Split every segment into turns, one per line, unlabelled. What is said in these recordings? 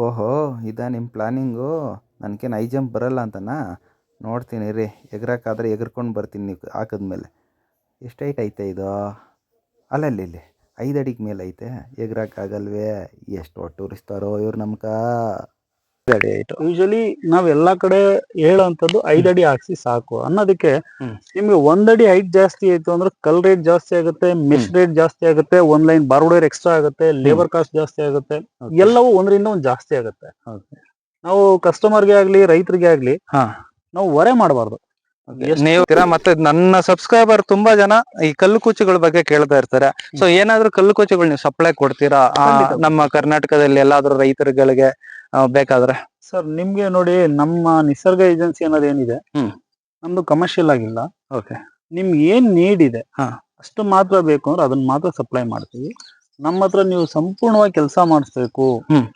ಓಹೋ, ಇದಾ ನಿಮ್ಮ ಪ್ಲಾನಿಂಗು? ನನಗೇನು ಐ ಜಂಪ್ ಬರಲ್ಲ ಅಂತನಾ? ನೋಡ್ತೀನಿ ರೀ ಎಗರೋಕ್ಕಾದ್ರೆ ಎಗರ್ಕೊಂಡು ಬರ್ತೀನಿ ನೀವು ಹಾಕಿದ್ಮೇಲೆ. ಎಷ್ಟು ಐಟ್ ಐತೆ ಇದು? ಅಲ್ಲಲ್ಲಿ ಐದು ಅಡಿಗೆ ಮೇಲೆ ಐತೆ ಎಗರೋಕ್ಕಾಗಲ್ವೇ ಎಷ್ಟು ಟೂರಿಸ್ತಾರೋ ಇವ್ರು ನಮ್ಕ? ಅಡಿ ಆಯ್ತು
ಯೂಶಲಿ ನಾವ್ ಎಲ್ಲಾ ಕಡೆ ಹೇಳೋಂಥದ್ದು ಐದ್ ಅಡಿ ಹಾಕ್ಸಿ ಸಾಕು. ಅನ್ನೋದಕ್ಕೆ. ನಿಮ್ಗೆ ಒಂದಡಿ ಅಡಿ ಹೈಟ್ ಜಾಸ್ತಿ ಆಯ್ತು ಅಂದ್ರೆ ಕಲ್ ರೇಟ್ ಜಾಸ್ತಿ ಆಗುತ್ತೆ ಮಿಸ್ ರೇಟ್ ಜಾಸ್ತಿ ಆಗುತ್ತೆ ಒಂದ್ ಲೈನ್ ಬಾರ್ಬೋಡೇರ್ ಎಕ್ಸ್ಟ್ರಾ ಆಗುತ್ತೆ ಲೇಬರ್ ಕಾಸ್ಟ್ ಜಾಸ್ತಿ ಆಗುತ್ತೆ ಎಲ್ಲವೂ ಒಂದರಿಂದ ಒಂದ್ ಜಾಸ್ತಿ ಆಗುತ್ತೆ. ನಾವು ಕಸ್ಟಮರ್ಗೆ ಆಗ್ಲಿ ರೈತರಿಗೆ ಆಗ್ಲಿ
ಹಾ.
ನಾವು ಹೊರೆ ಮಾಡಬಾರ್ದು.
ನೀವು ಮತ್ತೆ ನನ್ನ ಸಬ್ಸ್ಕ್ರೈಬರ್ ತುಂಬಾ ಜನ ಈ ಕಲ್ಲು ಕುಚ್ಚುಗಳ ಬಗ್ಗೆ ಕೇಳ್ತಾ ಇರ್ತಾರೆ. ಸೊ ಏನಾದ್ರೂ ಕಲ್ಲು ಕುಚ್ಚುಗಳು ನೀವು ಸಪ್ಲೈ ಕೊಡ್ತೀರಾ? ನಮ್ಮ ಕರ್ನಾಟಕದಲ್ಲಿ ಎಲ್ಲಾದ್ರೂ ರೈತರುಗಳಿಗೆ ಬೇಕಾದ್ರೆ.
ಸರ್ ನಿಮ್ಗೆ ನೋಡಿ ನಮ್ಮ ನಿಸರ್ಗ ಏಜೆನ್ಸಿ ಅನ್ನೋದು ಏನಿದೆ. ನಮ್ದು ಕಮರ್ಷಿಯಲ್ ಆಗಿಲ್ಲ.
ಓಕೆ
ನಿಮ್ಗೆ ಏನ್
ನೀಡಿದೆ.
ಅಷ್ಟು ಮಾತ್ರ ಬೇಕು ಅಂದ್ರೆ ಅದನ್ನ ಮಾತ್ರ ಸಪ್ಲೈ ಮಾಡ್ತೀವಿ. ನಮ್ಮ ಹತ್ರ ನೀವು ಸಂಪೂರ್ಣವಾಗಿ ಕೆಲಸ ಮಾಡಿಸ್ಬೇಕು.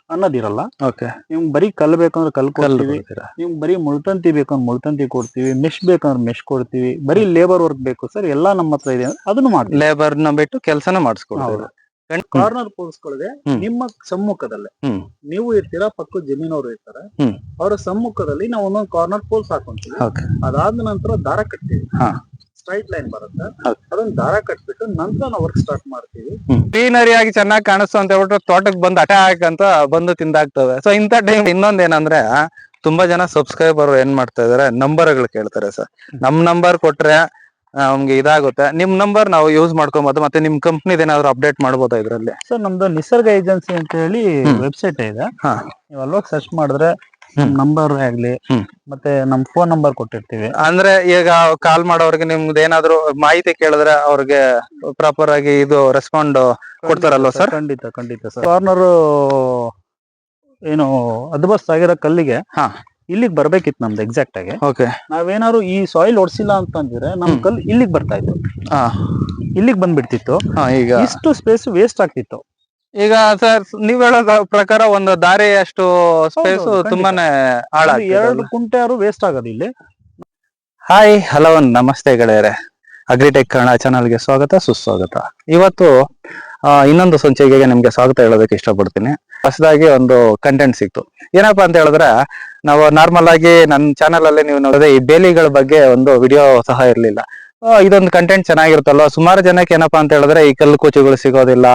ಅನ್ನೋದಿರಲ್ಲ.
ಓಕೆ.
ನಿಮ್ಗೆ ಬರೀ ಕಲ್ ಬೇಕಂದ್ರೆ ಕಲ್ ಕೊಡ್ತೀವಿ. ನಿಮ್ ಬರೀ ಮುಳ್ತಂತಿ ಬೇಕಂದ್ರೆ ಮುಳ್ತಂತಿ ಕೊಡ್ತೀವಿ. ಮೆಶ್ ಬೇಕಂದ್ರೆ ಮೆಶ್ ಕೊಡ್ತೀವಿ. ಬರೀ ಲೇಬರ್ ವರ್ಕ್ ಬೇಕು ಸರ್ ಎಲ್ಲಾ ನಮ್ಮ ಹತ್ರ ಇದೆ ಅದನ್ನು
ಮಾಡಿ ಲೇಬರ್ನ ಬಿಟ್ಟು ಕೆಲಸನ ಮಾಡಿಸ್ಕೊಡ್ತೀವಿ
ಕಾರ್ನರ್ ಪೋಲ್ಸ್
ಹ್ಮ್.
ನಿಮ್ಮ ಸಮ್ಮುಖದಲ್ಲೇ. ನೀವು ಇರ್ತೀರಾ ಪಕ್ಕ ಜಮೀನವರು ಇರ್ತಾರೆ. ಅವರ ಸಮ್ಮುಖದಲ್ಲಿ ನಾವು ಒಂದೊಂದು ಕಾರ್ನರ್ ಪೋಲ್ಸ್ ಹಾಕೊಂತೀವಿ. ಅದಾದ ನಂತರ ದಾರ ಕಟ್ತೀವಿ. ಸ್ಟ್ರೈಟ್ ಲೈನ್ ಬರುತ್ತೆ. ಅದನ್ನ ದಾರ ಕಟ್ಬಿಟ್ಟು ನಂತರ ನಾವು ವರ್ಕ್ ಸ್ಟಾರ್ಟ್ ಮಾಡ್ತೀವಿ.
ಗ್ರೀನರಿ ಆಗಿ ಚೆನ್ನಾಗಿ ಕಾಣಿಸ್ತು ಅಂತ ಹೇಳ್ಬಿಟ್ಟು ತೋಟಕ್ಕೆ ಬಂದು ಅಟ್ಯಾಕ್ ಅಂತ ಬಂದು ತಿಂದಾಗ್ತವೆ ಸೊ ಇಂಥ ಟೈಮ್ ಇನ್ನೊಂದ್ ಏನಂದ್ರೆ ತುಂಬಾ ಜನ ಸಬ್ಸ್ಕ್ರೈಬರ್ ಏನ್ ಮಾಡ್ತಾ ಇದಾರೆ? ನಂಬರ್ಗಳು ಕೇಳ್ತಾರೆ ಸರ್. ನಮ್ ನಂಬರ್ ಕೊಟ್ರೆ ನಮ್ಗೆ ಇದಾಗುತ್ತೆ. ನಿಮ್ ನಂಬರ್ ನಾವು ಯೂಸ್ ಮಾಡ್ಕೊಬೋದು ಮತ್ತೆ ನಿಮ್ ಕಂಪ್ನಿದ ಏನಾದ್ರು ಅಪ್ಡೇಟ್ ಮಾಡಬಹುದಾ ಇದ್ರಲ್ಲಿ?
ಸರ್ ನಮ್ದು ನಿಸರ್ಗ ಏಜೆನ್ಸಿ ಅಂತ ಹೇಳಿ ವೆಬ್ಸೈಟ್ ಇದೆ. ನೀವು ಅಲ್ವಾಗ ಸರ್ಚ್ ಮಾಡಿದ್ರೆ ನಂಬರ್ ಆಗ್ಲಿ ಮತ್ತೆ ನಮ್ ಫೋನ್ ನಂಬರ್ ಕೊಟ್ಟಿರ್ತೀವಿ.
ಅಂದ್ರೆ ಈಗ ಕಾಲ್ ಮಾಡೋರ್ಗೆ ನಿಮ್ದು ಏನಾದ್ರು ಮಾಹಿತಿ ಕೇಳಿದ್ರೆ ಅವ್ರಿಗೆ ಪ್ರಾಪರ್ ಆಗಿ ಇದು ರೆಸ್ಪಾಂಡ್ ಕೊಡ್ತಾರಲ್ವಾ ಸರ್
ಖಂಡಿತ ಖಂಡಿತ ಸರ್ ಕಾರ್ನರ್ ಏನು ಅದ್ಬಸ್ತ್ ಆಗಿರೋ ಕಲ್ಲಿಗೆ
ಹಾ.
ಇಲ್ಲಿಗೆ ಬರ್ಬೇಕಿತ್ತು ನಮ್ದು ಎಕ್ಸಾಕ್ಟ್ ಆಗಿ.
ಓಕೆ
ನಾವೇನಾದ್ರು ಈ ಸಾಯಿಲ್ ಹೊಡ್ಸಿಲ್ಲ ಅಂತಂದ್ರೆ ನಮ್
ಕಲ್ಲು
ಕಲ್ ಇಲ್ಲಿಗೆ ಬರ್ತಾ ಇತ್ತು.
ಹಾ.
ಇಲ್ಲಿಗೆ ಬಂದ್ಬಿಡ್ತಿತ್ತು.
ಹಾ, ಈಗ
ಇಷ್ಟು ಸ್ಪೇಸ್ ವೇಸ್ಟ್ ಆಗ್ತಿತ್ತು.
ಈಗ ಸರ್ ನೀವ್ ಹೇಳೋ ಪ್ರಕಾರ ಒಂದು ದಾರಿ ಅಷ್ಟು ಸ್ಪೇಸ್ ತುಂಬಾನೇ ಹಾಳಾಗ್ತಿದೆ
ಎರಡು ವೇಸ್ಟ್ ಆಗೋದು ಇಲ್ಲಿ.
ಹಾಯ್ ಹಲೋ ನಮಸ್ತೆ ಗೆಳೆಯರೆ. ಅಗ್ರಿಟೆಕ್ ಕನ್ನಡ ಚಾನಲ್ಗೆ ಸ್ವಾಗತ ಸುಸ್ವಾಗತ. ಇವತ್ತು ಇನ್ನೊಂದು ಸಂಚಿಕೆಗೆ ನಿಮ್ಗೆ ಸ್ವಾಗತ ಹೇಳೋದಕ್ಕೆ ಇಷ್ಟಪಡ್ತೀನಿ. ಹೊಸದಾಗಿ ಒಂದು ಕಂಟೆಂಟ್ ಸಿಕ್ತು. ಏನಪ್ಪಾ ಅಂತ ಹೇಳಿದ್ರೆ ನಾವು ನಾರ್ಮಲ್ ಆಗಿ ನನ್ನ ಚಾನಲ್ ಅಲ್ಲಿ ನೀವು ನೋಡಿದ್ರೆ ಈ ಬೇಲಿಗಳ ಬಗ್ಗೆ ಒಂದು ವಿಡಿಯೋ ಸಹ ಇರ್ಲಿಲ್ಲ. ಇದೊಂದು ಕಂಟೆಂಟ್ ಚೆನ್ನಾಗಿರುತ್ತಲ್ವ? ಸುಮಾರು ಜನಕ್ಕೆ ಏನಪ್ಪಾ ಅಂತ ಹೇಳಿದ್ರೆ ಈ ಕಲ್ಲು ಕೂಚುಗಳು ಸಿಗೋದಿಲ್ಲ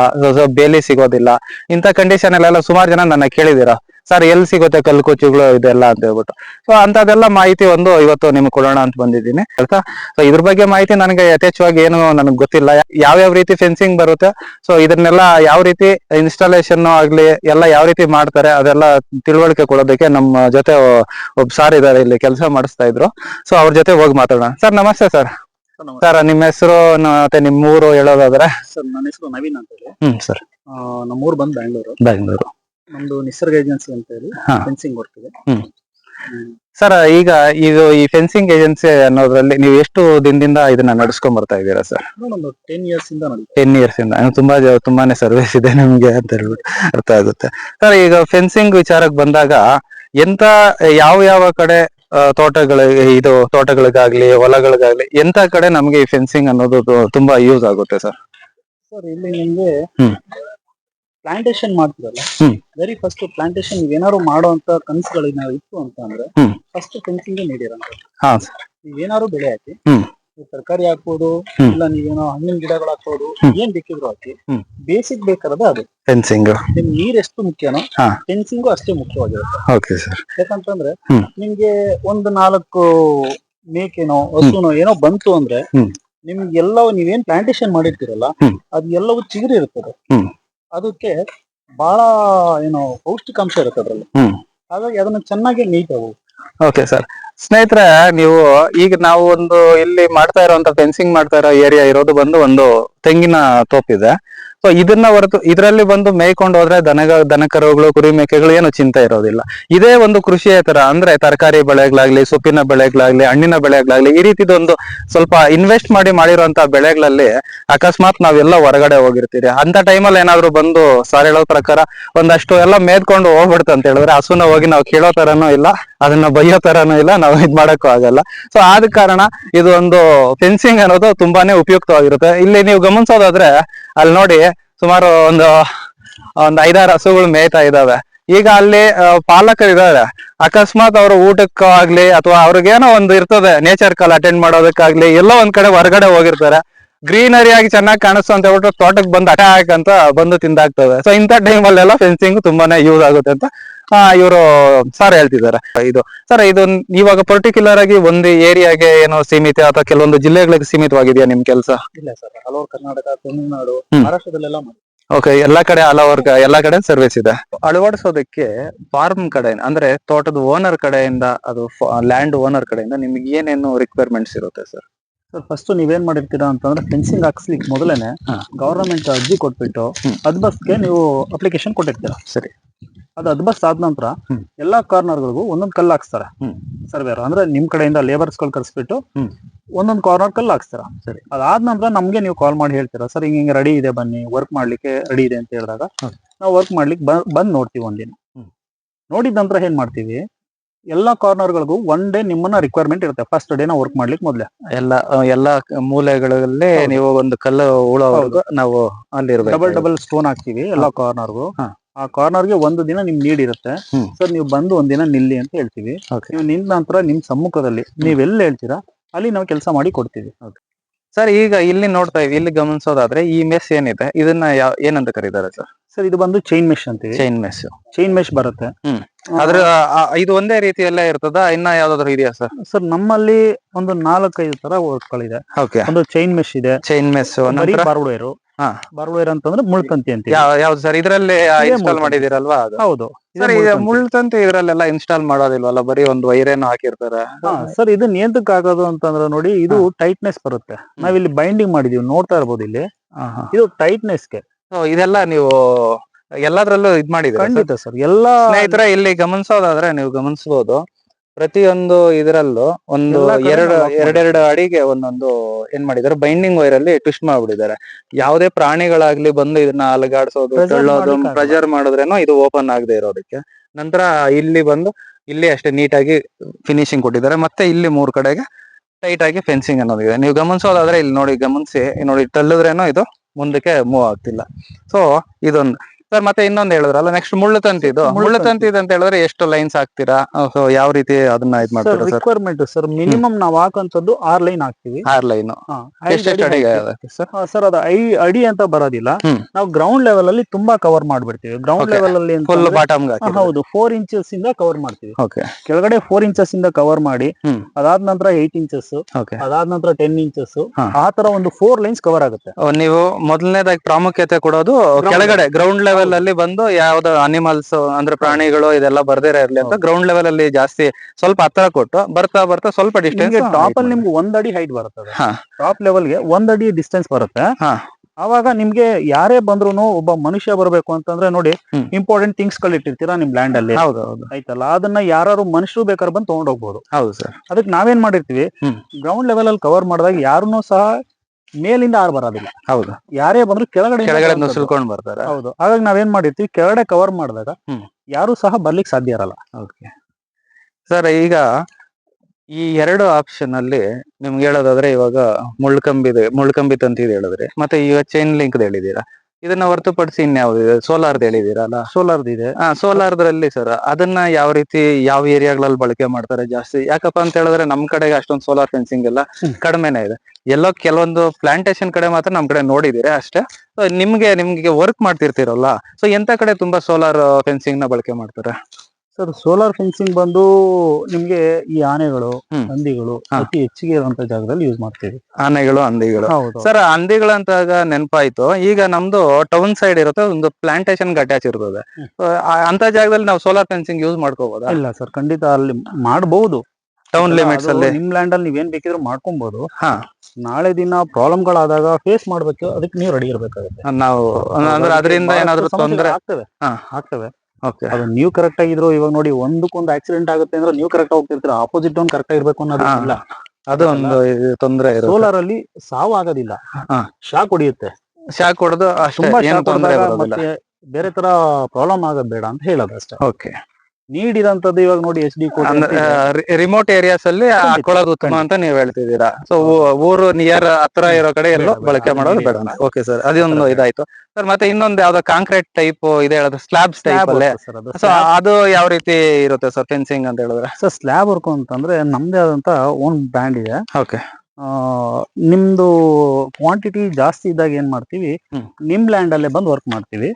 ಬೇಲಿ ಸಿಗೋದಿಲ್ಲ. ಇಂಥ ಕಂಡೀಷನ್ ಎಲ್ಲ ಸುಮಾರು ಜನ ನನ್ನ ಕೇಳಿದೀರಾ ಸರ್, ಎಲ್ಲಿ ಸಿಗುತ್ತೆ ಕಲ್ಲು ಕೂಚುಗಳು ಇದೆಲ್ಲ? ಅಂತ ಹೇಳ್ಬಿಟ್ಟು. ಸೊ ಅಂತದೆಲ್ಲ ಮಾಹಿತಿ ಒಂದು ಇವತ್ತು ನಿಮ್ಗೆ ಕೊಡೋಣ ಅಂತ ಬಂದಿದ್ದೀನಿ. ಆಯ್ತಾ? ಸೊ ಇದ್ರ ಬಗ್ಗೆ ಮಾಹಿತಿ ನನಗೆ ಯಥೇಚ್ಛವಾಗಿ ಏನು ನನಗೆ ಗೊತ್ತಿಲ್ಲ. ಯಾವ ಯಾವ ರೀತಿ ಫೆನ್ಸಿಂಗ್ ಬರುತ್ತೆ? ಸೊ ಇದನ್ನೆಲ್ಲ ಯಾವ ರೀತಿ ಇನ್ಸ್ಟಾಲೇಷನ್ ಆಗ್ಲಿ, ಎಲ್ಲ ಯಾವ ರೀತಿ ಮಾಡ್ತಾರೆ, ಅದೆಲ್ಲ ತಿಳುವಳಿಕೆ ಕೊಡೋದಕ್ಕೆ ನಮ್ಮ ಜೊತೆ ಒಬ್ಬ ಸಾರ್ ಇದ್ದಾರೆ, ಇಲ್ಲಿ ಕೆಲಸ ಮಾಡಿಸ್ತಾ ಇದ್ರು. ಸೊ ಅವ್ರ ಜೊತೆ ಹೋಗಿ ಮಾತಾಡೋಣ. ಸರ್, ನಮಸ್ತೆ, ಸರ್. ಸರ್ ನಿಮ್ಮ ಹೆಸರು ಮತ್ತೆ ನಿಮ್ಮ ಊರು ಹೇಳೋದಾದ್ರೆ?
ಸರ್ ನನ್ನ ಹೆಸರು ನವೀನ್ ಅಂತ ಹೇಳಿ
ಹ್ಮ್ ಸರ್.
ನಮ್ಮ ನಮ್ಮೂರು ಬಂದು ಬ್ಯಾಂಗ್ಳೂರು.
ಬೆಂಗಳೂರು
ನಮ್ದು ನಿಸರ್ಗ ಏಜೆನ್ಸಿ ಅಂತ ಹೇಳಿ
ಹಾ.
ಫೆನ್ಸಿಂಗ್ ವರ್ಕ್ ಇದೆ
ಹ್ಮ್.
ಹ್ಮ್.
ಸರ್ ಈಗ ಇದು ಈ ಫೆನ್ಸಿಂಗ್ ಏಜೆನ್ಸಿ ಅನ್ನೋದ್ರಲ್ಲಿ ನೀವು ಎಷ್ಟು ದಿನದಿಂದ ಇದನ್ನ ನಡ್ಸ್ಕೊಂಡ್ ಬರ್ತಾ ಇದ್ದೀರಾ ಸರ್?
ಟೆನ್ ಇಯರ್ಸ್ ಇಂದ ನಡೀತಾ
ಟೆನ್ ಇಯರ್ಸ್ ಇಂದ. ಅಂದ್ರೆ ತುಂಬಾ ಜ- ತುಂಬಾನೇ ಸರ್ವಿಸ್ ಇದೆ ನಿಮ್ಗೆ ಅಂತ ಹೇಳ್ಬಿಟ್ಟು ಅರ್ಥ ಆಗುತ್ತೆ. ಸರ್ ಈಗ ಫೆನ್ಸಿಂಗ್ ವಿಚಾರಕ್ಕೆ ಬಂದಾಗ ಎಂತ ಯಾವ ಯಾವ ಕಡೆ ಆ, ತೋಟಗಳಿಗೆ ಇದು ತೋಟಗಳಿಗಾಗ್ಲಿ ಹೊಲಗಳಿಗಾಗ್ಲಿ ಎಂತ ಕಡೆ ನಮ್ಗೆ ಈ ಫೆನ್ಸಿಂಗ್ ಅನ್ನೋದು ತುಂಬಾ ಯೂಸ್ ಆಗುತ್ತೆ ಸರ್?
ಸರ್ ಇಲ್ಲಿ ನಿಮ್ಗೆ. ಪ್ಲಾಂಟೇಶನ್ ಮಾಡ್ತೀರಲ್ಲ. ವೆರಿ ಫಸ್ಟ್ ಪ್ಲಾಂಟೇಶನ್ ಏನಾದ್ರು ಮಾಡುವಂತ ಕನಸುಗಳು ನಾವು ಇತ್ತು ಅಂತ ಅಂದ್ರೆ ಫಸ್ಟ್ ಫೆನ್ಸಿಂಗ್
ಸರ್.
ನೀವೇನಾದ್ರು ಬೆಳೆ ಹಾಕಿ ತರಕಾರಿ ಹಾಕ್ಬೋದು ಇಲ್ಲ ನೀವೇನೋ ಹಣ್ಣಿನ ಗಿಡಗಳು ಹಾಕ್ಬೋದು. ಏನ್ ಬೇಕಿದ್ರು ಹಾಕಿ ಬೇಸಿಕ್ ಬೇಕಾದ ಅದು
ಫೆನ್ಸಿಂಗ್
ನಿಮ್ ನೀರ್ ಎಷ್ಟು ಮುಖ್ಯನೋ
ಹಾ.
ಫೆನ್ಸಿಂಗು ಅಷ್ಟೇ ಮುಖ್ಯವಾಗಿರುತ್ತೆ
ಓಕೆ ಸರ್
ಯಾಕಂತಂದ್ರೆ
ಹ್ಮ್.
ನಿಮ್ಗೆ ಒಂದು ನಾಲ್ಕು ಮೇಕೆನೋ ಹಸುನೋ ಏನೋ ಬಂತು ಅಂದ್ರೆ
ಹ್ಮ್.
ನಿಮ್ಗೆ ಎಲ್ಲವೂ ನೀವೇನ್ ಪ್ಲಾಂಟೇಶನ್ ಮಾಡಿರ್ತೀರಲ್ಲ
ಹ್ಮ್.
ಅದು ಎಲ್ಲವೂ ಚಿಗುರಿ ಇರ್ತದೆ
ಹ್ಮ್.
ಅದಕ್ಕೆ ಬಹಳ ಏನೋ ಪೌಷ್ಟಿಕಾಂಶ ಇರುತ್ತೆ ಅದ್ರಲ್ಲಿ
ಹ್ಮ್.
ಹಾಗಾಗಿ ಅದನ್ನ ಚೆನ್ನಾಗಿ ನೀಟವು
ಓಕೆ ಸರ್ ಸ್ನೇಹಿತರೆ, ನೀವು ಈಗ ನಾವು ಒಂದು ಇಲ್ಲಿ ಮಾಡ್ತಾ ಇರುವಂತ ಫೆನ್ಸಿಂಗ್ ಮಾಡ್ತಾ ಇರೋ ಏರಿಯಾ ಇರೋದು ಬಂದು ಒಂದು ತೆಂಗಿನ ತೋಪಿದೆ. ಸೊ ಇದನ್ನ ಹೊರತು ಇದರಲ್ಲಿ ಬಂದು ಮೇಯ್ಕೊಂಡು ಹೋದ್ರೆ ದನ ದನಕರುಗಳು ಕುರಿ ಮೇಕೆಗಳು ಏನು ಚಿಂತೆ ಇರೋದಿಲ್ಲ. ಇದೇ ಒಂದು ಕೃಷಿಯ ತರ ಅಂದ್ರೆ ತರಕಾರಿ ಬೆಳೆಗಳಾಗ್ಲಿ, ಸೊಪ್ಪಿನ ಬೆಳೆಗಳಾಗ್ಲಿ, ಹಣ್ಣಿನ ಬೆಳೆಗಳಾಗ್ಲಿ, ಈ ರೀತಿದೊಂದು ಸ್ವಲ್ಪ ಇನ್ವೆಸ್ಟ್ ಮಾಡಿ ಮಾಡಿರುವಂತಹ ಬೆಳೆಗಳಲ್ಲಿ ಅಕಸ್ಮಾತ್ ನಾವೆಲ್ಲ ಹೊರಗಡೆ ಹೋಗಿರ್ತೀರಿ. ಅಂತ ಟೈಮಲ್ಲಿ ಏನಾದ್ರು ಬಂದು ಸಾರ್ ಹೇಳೋ ಪ್ರಕಾರ ಒಂದಷ್ಟು ಎಲ್ಲ ಮೇದ್ಕೊಂಡು ಹೋಗ್ಬಿಡ್ತು ಅಂತ ಹೇಳಿದ್ರೆ ಹಸುನ ಹೋಗಿ ನಾವು ಕೇಳೋ ತರನೂ ಇಲ್ಲ, ಅದನ್ನ ಬೈಯೋ ತರನೂ ಇಲ್ಲ, ನಾವು ಇದ್ ಮಾಡಕ್ಕೂ ಆಗಲ್ಲ. ಸೊ ಆದ ಕಾರಣ ಇದು ಒಂದು ಫೆನ್ಸಿಂಗ್ ಅನ್ನೋದು ತುಂಬಾನೇ ಉಪಯುಕ್ತವಾಗಿರುತ್ತೆ. ಇಲ್ಲಿ ನೀವು ಗಮನಿಸೋದಾದ್ರೆ, ಅಲ್ಲಿ ನೋಡಿ ಸುಮಾರು ಒಂದು, ಒಂದ್ ಐದಾರು ಹಸುಗಳು ಮೇಯ್ತಾ ಇದಾವೆ ಈಗ ಅಲ್ಲಿ ಪಾಲಕರು ಪಾಲಕರಿದ್ದಾರೆ. ಅಕಸ್ಮಾತ್ ಅವ್ರ ಊಟಕ್ಕಾಗ್ಲಿ ಅಥವಾ ಅವ್ರಿಗೇನೋ ಒಂದು ಇರ್ತದೆ ನೇಚರ್ ಕಾಲ್ ಅಟೆಂಡ್ ಮಾಡೋದಕ್ಕಾಗ್ಲಿ, ಎಲ್ಲೋ ಒಂದ್ ಕಡೆ ಹೊರಗಡೆ ಹೋಗಿರ್ತಾರೆ. ಗ್ರೀನರಿ ಆಗಿ ಚೆನ್ನಾಗಿ ಕಾಣಿಸ್ತು ಅಂತ ಹೇಳ್ಬಿಟ್ಟು ತೋಟಕ್ಕೆ ಬಂದು ಅಟ್ಯಾಕ್ ಅಂತ ಬಂದು ತಿಂದಾಗ್ತದೆ. ಸೊ ಇಂಥ ಟೈಮಲ್ಲೆಲ್ಲ ಫೆನ್ಸಿಂಗ್ ತುಂಬಾನೇ ಯೂಸ್ ಆಗುತ್ತೆ ಅಂತ ಇವರು ಸರ್ ಹೇಳ್ತಿದ್ದಾರೆ. ಇದು ಸರ್ ಇದು ಇವಾಗ ಪರ್ಟಿಕ್ಯುಲರ್ ಆಗಿ ಒಂದು ಏರಿಯಾಗೆ ಏನೋ ಸೀಮಿತ ಅಥವಾ ಕೆಲವೊಂದು ಜಿಲ್ಲೆಗಳಿಗೆ ಸೀಮಿತವಾಗಿದೆಯಾ ನಿಮ್ ಕೆಲಸ?
ಇಲ್ಲ ಸರ್ ಹಲವಾರು ಕರ್ನಾಟಕ ತಮಿಳುನಾಡು. ಮಹಾರಾಷ್ಟ್ರದಲ್ಲೆಲ್ಲ
ಓಕೆ ಎಲ್ಲಾ ಕಡೆ ಆಲ್ ಓವರ್ ಎಲ್ಲಾ ಕಡೆ ಸರ್ವಿಸ್ ಇದೆ. ಅಳವಡಿಸೋದಕ್ಕೆ ಫಾರ್ಮ್ ಕಡೆ ಅಂದ್ರೆ ತೋಟದ ಓನರ್ ಕಡೆಯಿಂದ ಅದು ಲ್ಯಾಂಡ್ ಓನರ್ ಕಡೆಯಿಂದ ನಿಮ್ಗೆ ಏನೇನು ರಿಕ್ವೈರ್ಮೆಂಟ್ಸ್ ಇರುತ್ತೆ ಸರ್
ಸರ್ ಫಸ್ಟ್ ನೀವೇನ್ ಮಾಡಿರ್ತೀರಾ ಅಂತಂದ್ರೆ ಫೆನ್ಸಿಂಗ್ ಹಾಕ್ಸ್ಲಿಕ್ಕೆ ಮೊದಲೇನೆ. ಗವರ್ನಮೆಂಟ್ ಅರ್ಜಿ ಕೊಟ್ಬಿಟ್ಟು
ಅದ್
ಬಸ್ಗೆ ನೀವು ಅಪ್ಲಿಕೇಶನ್ ಕೊಟ್ಟಿರ್ತೀರಾ?
ಸರಿ.
ಅದು ಅದ್ಬಸ್ ಆದ ನಂತರ. ಎಲ್ಲಾ ಕಾರ್ನರ್ಗಳಿಗೂ ಒಂದೊಂದ್ ಕಲ್ಲು ಹಾಕ್ಸ್ತಾರೆ. ಸರ್ವೇರ್ ಅಂದ್ರೆ ನಿಮ್ ಕಡೆಯಿಂದ ಲೇಬರ್ಸ್ಗಳು ಕರ್ಸ್ಬಿಟ್ಟು ಒಂದೊಂದು ಕಾರ್ನರ್ ಕಲ್ಲು ಹಾಕ್ಸ್ತಾರ
ಸರಿ.
ಅದಾದ ನಂತರ ನಮ್ಗೆ ನೀವು ಕಾಲ್ ಮಾಡಿ ಹೇಳ್ತೀರಾ ಸರ್ ಹಿಂಗ ಹಿಂಗೆ ರೆಡಿ ಇದೆ ಬನ್ನಿ ವರ್ಕ್ ಮಾಡ್ಲಿಕ್ಕೆ ರೆಡಿ ಇದೆ ಅಂತ ಹೇಳಿದಾಗ. ನಾವು ವರ್ಕ್ ಮಾಡ್ಲಿಕ್ಕೆ ಬಂದ್ ನೋಡ್ತೀವಿ ಒಂದಿನ. ನೋಡಿದ ನಂತರ ಏನ್ ಮಾಡ್ತೀವಿ ಎಲ್ಲಾ ಕಾರ್ನರ್ಗಳಿಗೂ ಒನ್ ಡೇ ನಿಮ್ಮನ್ನ ರಿಕ್ವೈರ್ಮೆಂಟ್ ಇರುತ್ತೆ ಫಸ್ಟ್ ಡೇ ನಾವು ವರ್ಕ್ ಮಾಡ್ಲಿಕ್ಕೆ ಮೊದ್ಲೇ
ಎಲ್ಲ ಎಲ್ಲಾ ಮೂಲೆಗಳಲ್ಲಿ. ನೀವು ಒಂದು ಕಲ್ಲು ಉಳೋವರೆಗೂ ನಾವು ಅಲ್ಲಿ
ಡಬಲ್ ಡಬಲ್ ಸ್ಟೋನ್ ಹಾಕ್ತಿವಿ ಎಲ್ಲಾ ಕಾರ್ನರ್ಗೂ. ಆ ಕಾರ್ನರ್ಗೆ ಒಂದು ದಿನ ನಿಮ್ ನೀಡ್ ಇರುತ್ತೆ. ಸರ್ ನೀವು ಬಂದು ಒಂದಿನ ನಿಲ್ಲಿ ಅಂತ ಹೇಳ್ತೀವಿ. ನೀವು ನಿಂತ ನಂತರ ನಿಮ್ ಸಮ್ಮುಖದಲ್ಲಿ ನೀವೆಲ್ಲ ಹೇಳ್ತೀರಾ ಅಲ್ಲಿ ನಾವು ಕೆಲಸ ಮಾಡಿ ಕೊಡ್ತೀವಿ.
ಸರ್ ಈಗ ಇಲ್ಲಿ ನೋಡ್ತಾ ಇದ್ದೀವಿ ಇಲ್ಲಿ ಗಮನಿಸೋದಾದ್ರೆ ಈ ಮೆಸ್ ಏನಿದೆ ಇದನ್ನ ಯಾವ ಏನಂತ ಕರೀತಾರೆ ಸರ್
ಸರ್ ಇದು ಬಂದು ಚೈನ್ ಮೆಶ್ ಅಂತೀವಿ.
ಚೈನ್ ಮೆಸ್
ಚೈನ್ ಮೆಶ್ ಬರುತ್ತೆ.
ಅದ್ರ ಇದು ಒಂದೇ ರೀತಿಯಲ್ಲೇ ಇರ್ತದ ಇನ್ನ ಯಾವ್ದಾದ್ರು ಇದೆಯಾ ಸರ್
ಸರ್ ನಮ್ಮಲ್ಲಿ ಒಂದು ನಾಲ್ಕೈದು ತರ ವರ್ಕ್ ಗಳಿದೆ. ಒಂದು ಚೈನ್ ಮೆಶ್ ಇದೆ.
ಚೈನ್ ಮೆಸ್
ಬಾರ್ಡ್
ಹಾ.
ಬಾರ್ವೈರ್ ಅಂತಂದ್ರೆ ಮುಳ್ತಂತಿ ಅಂತ
ಯಾವ ಯಾವ್ದು ಸರ್? ಇದ್ರಲ್ಲಿ ಇನ್ಸ್ಟಾಲ್. ಮಾಡಿದಿರಲ್ವಾ
ಹೌದು.
ಸರ್ ಈಗ
ಮುಳ್ತಂತಿ.
ಇದ್ರಲ್ಲೆಲ್ಲ ಇನ್ಸ್ಟಾಲ್ ಮಾಡೋದಿಲ್ವಲ್ಲ? ಬರೀ ಒಂದು ವೈರೇನು ಹಾಕಿರ್ತಾರೆ.
ಸರ್ ಇದನ್ನ ಏಂತಕ್ ಆಗೋದು ಅಂತಂದ್ರೆ ನೋಡಿ ಇದು ಟೈಟ್ನೆಸ್ ಬರುತ್ತೆ. ನಾವಿಲ್ಲಿ ಬೈಂಡಿಂಗ್ ಮಾಡಿದೀವಿ ನೋಡ್ತಾ ಇರ್ಬೋದು ಇಲ್ಲಿ. ಇದು ಟೈಟ್ನೆಸ್ಗೆ
ಗೆ. ಇದೆಲ್ಲ ನೀವು ಎಲ್ಲದ್ರಲ್ಲೂ ಇದ್ ಮಾಡಿದ್ರೆ
ಖಂಡಿತ ಸರ್ ಎಲ್ಲಾ
ಸ್ನೇಹಿತರ ಇಲ್ಲಿ ಗಮನಿಸೋದಾದ್ರೆ ನೀವು ಗಮನಿಸಬಹುದು ಪ್ರತಿಯೊಂದು ಇದರಲ್ಲೂ ಒಂದು
ಎಲ್ಲಾ
ಎರಡು
lock.
ಎರಡೆರಡು ಅಡಿಗೆ ಒಂದೊಂದು ಏನ್ ಮಾಡಿದಾರೆ ಬೈಂಡಿಂಗ್ ವೈರ್ ಅಲ್ಲಿ ಟ್ವಿಸ್ಟ್ ಮಾಡ್ಬಿಟ್ಟಿದ್ದಾರೆ. ಯಾವುದೇ ಪ್ರಾಣಿಗಳಾಗ್ಲಿ ಬಂದು ಇದನ್ನ ಅಲಗಾಡ್ಸೋದು
Pressure
ತಳ್ಳೋದು ಪ್ರೆಜರ್ ಮಾಡಿದ್ರೇನು ಇದು ಓಪನ್ ಆಗದೆ ಇರೋದಕ್ಕೆ. ನಂತರ ಇಲ್ಲಿ ಬಂದು ಇಲ್ಲಿ ಅಷ್ಟೇ ನೀಟಾಗಿ ಫಿನಿಶಿಂಗ್ ಕೊಟ್ಟಿದ್ದಾರೆ. ಮತ್ತೆ ಇಲ್ಲಿ ಮೂರ್ ಕಡೆಗೆ ಟೈಟ್ ಆಗಿ ಫೆನ್ಸಿಂಗ್ ಅನ್ನೋದಿದೆ. ನೀವು ಗಮನಿಸೋದಾದ್ರೆ ಇಲ್ಲಿ ನೋಡಿ ಗಮನಿಸಿ ನೋಡಿ ತಳ್ಳಿದ್ರೇನೋ ಇದು ಮುಂದಕ್ಕೆ ಮೂವ್ ಆಗ್ತಿಲ್ಲ. ಸೊ ಇದೊಂದು. ಸರ್ ಮತ್ತೆ ಇನ್ನೊಂದು ಹೇಳಿದ್ರಲ್ಲ ನೆಕ್ಸ್ಟ್ ಮುಳ್ಳು ತಂತಿದು
ಮುಳ್ಳು
ಮುಳ್ಳು
ತಂತಿ.
ತಂತಿ ಅಂತ ಹೇಳಿದ್ರೆ ಎಷ್ಟು ಲೈನ್ಸ್ ಹಾಕ್ತೀರಾ? ಸೊ ಯಾವ ರೀತಿ ಅದನ್ನ ಇದ್ ಮಾಡ್ತೀರಾ ಸರ್
ರಿಕ್ವೈರ್ಮೆಂಟ್ ಸರ್ ಮಿನಿಮಮ್ ನಾವು ಹಾಕಂತದ್ದು ಆರ್ ಲೈನ್ ಹಾಕ್ತಿವಿ.
ಆರ್ ಲೈನ್ ಎಷ್ಟೆಷ್ಟು ಅಡಿಗೆ ಸರ್
ಅದು ಐ ಅಡಿ ಅಂತ ಬರೋದಿಲ್ಲ. ನಾವು ಗ್ರೌಂಡ್ ಲೆವೆಲ್ ಅಲ್ಲಿ ತುಂಬಾ ಕವರ್ ಮಾಡ್ಬಿಡ್ತೀವಿ. ಗ್ರೌಂಡ್. ಲೆವೆಲ್ ಅಲ್ಲಿ
ಫುಲ್ ಬಾಟಮ್
ಹೌದು. ಫೋರ್ ಇಂಚಸ್ ಇಂದ ಕವರ್ ಮಾಡ್ತೀವಿ.
ಓಕೆ
ಕೆಳಗಡೆ ಫೋರ್ ಇಂಚಸ್ ಇಂದ ಕವರ್ ಮಾಡಿ. ಅದಾದ ನಂತರ ಏಟ್ ಇಂಚಸ್ ಅದಾದ ನಂತರ ಟೆನ್ ಇಂಚಸ್. ಆ ತರ ಒಂದು ಫೋರ್ ಲೈನ್ಸ್ ಕವರ್ ಆಗುತ್ತೆ.
ನೀವು ಮೊದಲನೇದಾಗಿ ಪ್ರಾಮುಖ್ಯತೆ ಕೊಡೋದು ಕೆಳಗಡೆ ಗ್ರೌಂಡ್ ಲೆವೆಲ್ ಅಲ್ಲಿ ಬಂದು ಯಾವ್ದು ಅನಿಮಲ್ಸ್ ಅಂದ್ರೆ ಪ್ರಾಣಿಗಳು ಇದೆಲ್ಲ ಬರ್ದಿರ ಇರ್ಲಿ ಅಂತ ಗ್ರೌಂಡ್ ಲೆವೆಲ್ ಅಲ್ಲಿ ಜಾಸ್ತಿ ಸ್ವಲ್ಪ ಹತ್ತಿರ ಕೊಟ್ಟು ಬರ್ತಾ ಬರ್ತಾ ಸ್ವಲ್ಪ ಡಿಸ್ಟೆನ್ಸ್
ಟಾಪ್ ಅಲ್ಲಿ ನಿಮ್ಗೆ ಒಂದ್ ಅಡಿ ಹೈಟ್ ಬರುತ್ತೆ. ಟಾಪ್ ಲೆವೆಲ್ಗೆ ಒಂದ್ ಅಡಿ ಡಿಸ್ಟೆನ್ಸ್ ಬರುತ್ತೆ
ಹಾ.
ಅವಾಗ ನಿಮ್ಗೆ ಯಾರೇ ಬಂದ್ರು ಒಬ್ಬ ಮನುಷ್ಯ ಬರ್ಬೇಕು ಅಂತಂದ್ರೆ ನೋಡಿ. ಇಂಪಾರ್ಟೆಂಟ್ ಥಿಂಗ್ಸ್ಗಳು ಇಟ್ಟಿರ್ತೀರಾ ನಿಮ್ ಲ್ಯಾಂಡ್ ಅಲ್ಲಿ
ಹೌದು ಹೌದು
ಆಯ್ತಲ್ಲ ಅದನ್ನ ಯಾರು ಮನುಷ್ಯರು ಬೇಕಾದ್ರೆ ಬಂದು ತಗೊಂಡ್ ಹೋಗ್ಬೋದು
ಹೌದು ಸರ್
ಅದಕ್ಕೆ ನಾವೇನ್ ಮಾಡಿರ್ತೀವಿ. ಗ್ರೌಂಡ್ ಲೆವೆಲ್ ಅಲ್ಲಿ ಕವರ್ ಮಾಡಿದಾಗ ಯಾರನ್ನೂ ಸಹ ಮೇಲಿಂದ ಆರ್ ಬರೋದಿಲ್ಲ.
ಹೌದು.
ಯಾರೇ ಬಂದ್ರು ಕೆಳಗಡೆ
ಕೆಳಗಡೆ ನುಸುಳ್ಕೊಂಡು ಬರ್ತಾರೆ.
ಹೌದು. ಹಾಗಾಗಿ ನಾವೇನ್ ಮಾಡಿರ್ತೀವಿ ಕೆಳಗಡೆ ಕವರ್ ಮಾಡಿದಾಗ ಯಾರು ಸಹ ಬರ್ಲಿಕ್ಕೆ ಸಾಧ್ಯ ಇರಲ್ಲ.
ಓಕೆ. ಸರ್ ಈಗ ಈ ಎರಡು ಆಪ್ಷನ್ ಅಲ್ಲಿ ನಿಮ್ಗೆ ಹೇಳೋದಾದ್ರೆ ಇವಾಗ ಮುಳ್ಕಂಬಿದೆ ಮುಳ್ಕಂಬಿ ತಂತಿದ್ ಹೇಳಿದ್ರೆ. ಮತ್ತೆ ಈಗ ಚೈನ್ ಲಿಂಕ್ ಹೇಳಿದೀರಾ ಇದನ್ನ ಹೊರತುಪಡಿಸಿ ಇನ್ಯಾವ್ದು ಸೋಲಾರ್ದು ಹೇಳಿದಿರಲ್ಲ
ಸೋಲಾರ್ದು ಇದೆ.
ಆ ಸೋಲಾರ್ದ್ರಲ್ಲಿ ಸರ್ ಅದನ್ನ ಯಾವ ರೀತಿ ಯಾವ ಏರಿಯಾಗಳಲ್ಲಿ ಬಳಕೆ ಮಾಡ್ತಾರೆ ಜಾಸ್ತಿ? ಯಾಕಪ್ಪ ಅಂತ ಹೇಳಿದ್ರೆ ನಮ್ ಕಡೆಗೆ ಅಷ್ಟೊಂದು ಸೋಲಾರ್ ಫೆನ್ಸಿಂಗ್ ಎಲ್ಲ ಕಡಿಮೆನೇ ಇದೆ. ಎಲ್ಲೋ ಕೆಲವೊಂದು ಪ್ಲಾಂಟೇಶನ್ ಕಡೆ ಮಾತ್ರ ನಮ್ ಕಡೆ ನೋಡಿದಿರಿ ಅಷ್ಟೇ. ನಿಮ್ಗೆ ನಿಮ್ಗೆ ವರ್ಕ್ ಮಾಡ್ತಿರ್ತೀರಲ್ಲ? ಸೊ ಎಂತ ಕಡೆ ತುಂಬಾ ಸೋಲಾರ್ ಫೆನ್ಸಿಂಗ್ನ ಬಳಕೆ ಮಾಡ್ತಾರೆ?
ಸರ್ ಸೋಲಾರ್ ಫೆನ್ಸಿಂಗ್ ಬಂದು ನಿಮ್ಗೆ ಈ ಆನೆಗಳು. ಹಂದಿಗಳು ಅತಿ ಹೆಚ್ಚಿಗೆ ಇರುವಂತ ಜಾಗದಲ್ಲಿ ಯೂಸ್ ಮಾಡ್ತೀವಿ
ಆನೆಗಳು ಹಂದಿಗಳು.
ಹೌದು.
ಸರ್ ಹಂದಿಗಳಂತಾಗ ನೆನಪಾಯ್ತು. ಈಗ ನಮ್ದು ಟೌನ್ ಸೈಡ್ ಇರುತ್ತೆ ಒಂದು ಪ್ಲಾಂಟೇಶನ್ ಅಟ್ಯಾಚ್ ಇರ್ತದೆ. ಅಂತ ಜಾಗದಲ್ಲಿ ನಾವು ಸೋಲಾರ್ ಫೆನ್ಸಿಂಗ್ ಯೂಸ್ ಮಾಡ್ಕೋಬಹುದು
ಇಲ್ಲ ಸರ್ ಖಂಡಿತ ಅಲ್ಲಿ ಮಾಡಬಹುದು
ಟೌನ್ ಲಿಮಿಟ್ಸ್ ಅಲ್ಲಿ?
ನಿಮ್ ಲ್ಯಾಂಡ್ ಅಲ್ಲಿ ನೀವೇನ್ ಬೇಕಿದ್ರು ಮಾಡ್ಕೊಬಹುದು
ಹಾ.
ನಾಳೆ ದಿನ ಪ್ರಾಬ್ಲಮ್ ಗಳಾದಾಗ ಫೇಸ್ ಮಾಡ್ಬೇಕು ಅದಕ್ಕೆ ನೀವು ರೆಡಿ ಇರ್ಬೇಕಾಗುತ್ತೆ.
ನಾವು ಅಂದ್ರೆ ಅದರಿಂದ ಏನಾದ್ರೂ ತೊಂದರೆ?
ಆಗ್ತವೆ.
ಹಾ.
ಆಗ್ತವೆ. ಅದು ನೀವು ಕರೆಕ್ಟ್ ಆಗಿದ್ರು ಇವಾಗ ನೋಡಿ ಒಂದಕ್ಕೊಂದು ಆಕ್ಸಿಡೆಂಟ್ ಆಗುತ್ತೆ ಅಂದ್ರೆ ನೀವು ಕರೆಕ್ಟ್ ಹೋಗ್ತಿರ್ತೀರ? ಆಪೋಸಿಟ್ ಅವ್ನು ಕರೆಕ್ಟ್ ಆಗಿರ್ಬೇಕು ಅನ್ನೋದು. ಇಲ್ಲ.
ಅದು ಒಂದು ತೊಂದರೆ
ಸೋಲಾರ್ ಅಲ್ಲಿ ಸಾವು ಆಗೋದಿಲ್ಲ. ಶಾಕ್ ಹೊಡಿಯುತ್ತೆ.
ಶಾಕ್ ಹೊಡೆದು
ತುಂಬಾ
ಏನು
ಶಾಕ್
ತೊಂದರೆ
ಹೊಡೆದಾಗ ಮತ್ತೆ ಬೇರೆ ತರ ಪ್ರಾಬ್ಲಮ್ ಆಗೋದ್ ಬೇಡ ಅಂತ ಹೇಳೋದು ಅಷ್ಟೇ.
ಓಕೆ
ನೀಡ್ ಇರೋಂಥದ್ದು ಇವಾಗ ನೋಡಿ ಎಸ್ ಡಿ
ರಿಮೋಟ್ ಏರಿಯಾಸ್ ಅಲ್ಲಿ ಹಾಕೊಳ್ಳೋದು ಉತ್ತಮ ಅಂತ ನೀವ್ ಹೇಳ್ತಿದ್ದೀರಾ. ಸೊ ಊರು ನಿಯರ್ ಹತ್ರ ಇರೋ ಕಡೆ ಎಲ್ಲೋ. ಬಳಕೆ ಮಾಡೋದು ಬೇಡ. ಓಕೆ ಸರ್ ಅದೊಂದು ಇದಾಯ್ತು. ಸರ್ ಮತ್ತೆ ಇನ್ನೊಂದು ಯಾವ್ದೋ ಕಾಂಕ್ರೀಟ್ ಟೈಪ್ ಇದೆ ಹೇಳೋದು ಸ್ಲಾಬ್ಸ್ ಟೈಪ್ ಅಲ್ಲೇ. ಸೊ ಅದು ಯಾವ ರೀತಿ ಇರುತ್ತೆ ಸರ್ ಫೆನ್ಸಿಂಗ್ ಅಂತ ಹೇಳಿದ್ರೆ?
ಸರ್ ಸ್ಲಾಬ್ ವರ್ಕ್ ಅಂತಂದ್ರೆ ನಮ್ದೇ ಆದಂತ ಓನ್ ಬ್ರ್ಯಾಂಡ್ ಇದೆ.
ಓಕೆ
ನಿಮ್ದು ಕ್ವಾಂಟಿಟಿ ಜಾಸ್ತಿ ಇದ್ದಾಗ ಏನ್ ಮಾಡ್ತೀವಿ. ನಿಮ್ ಲ್ಯಾಂಡ್ ಅಲ್ಲೇ ಬಂದು ವರ್ಕ್ ಮಾಡ್ತೀವಿ.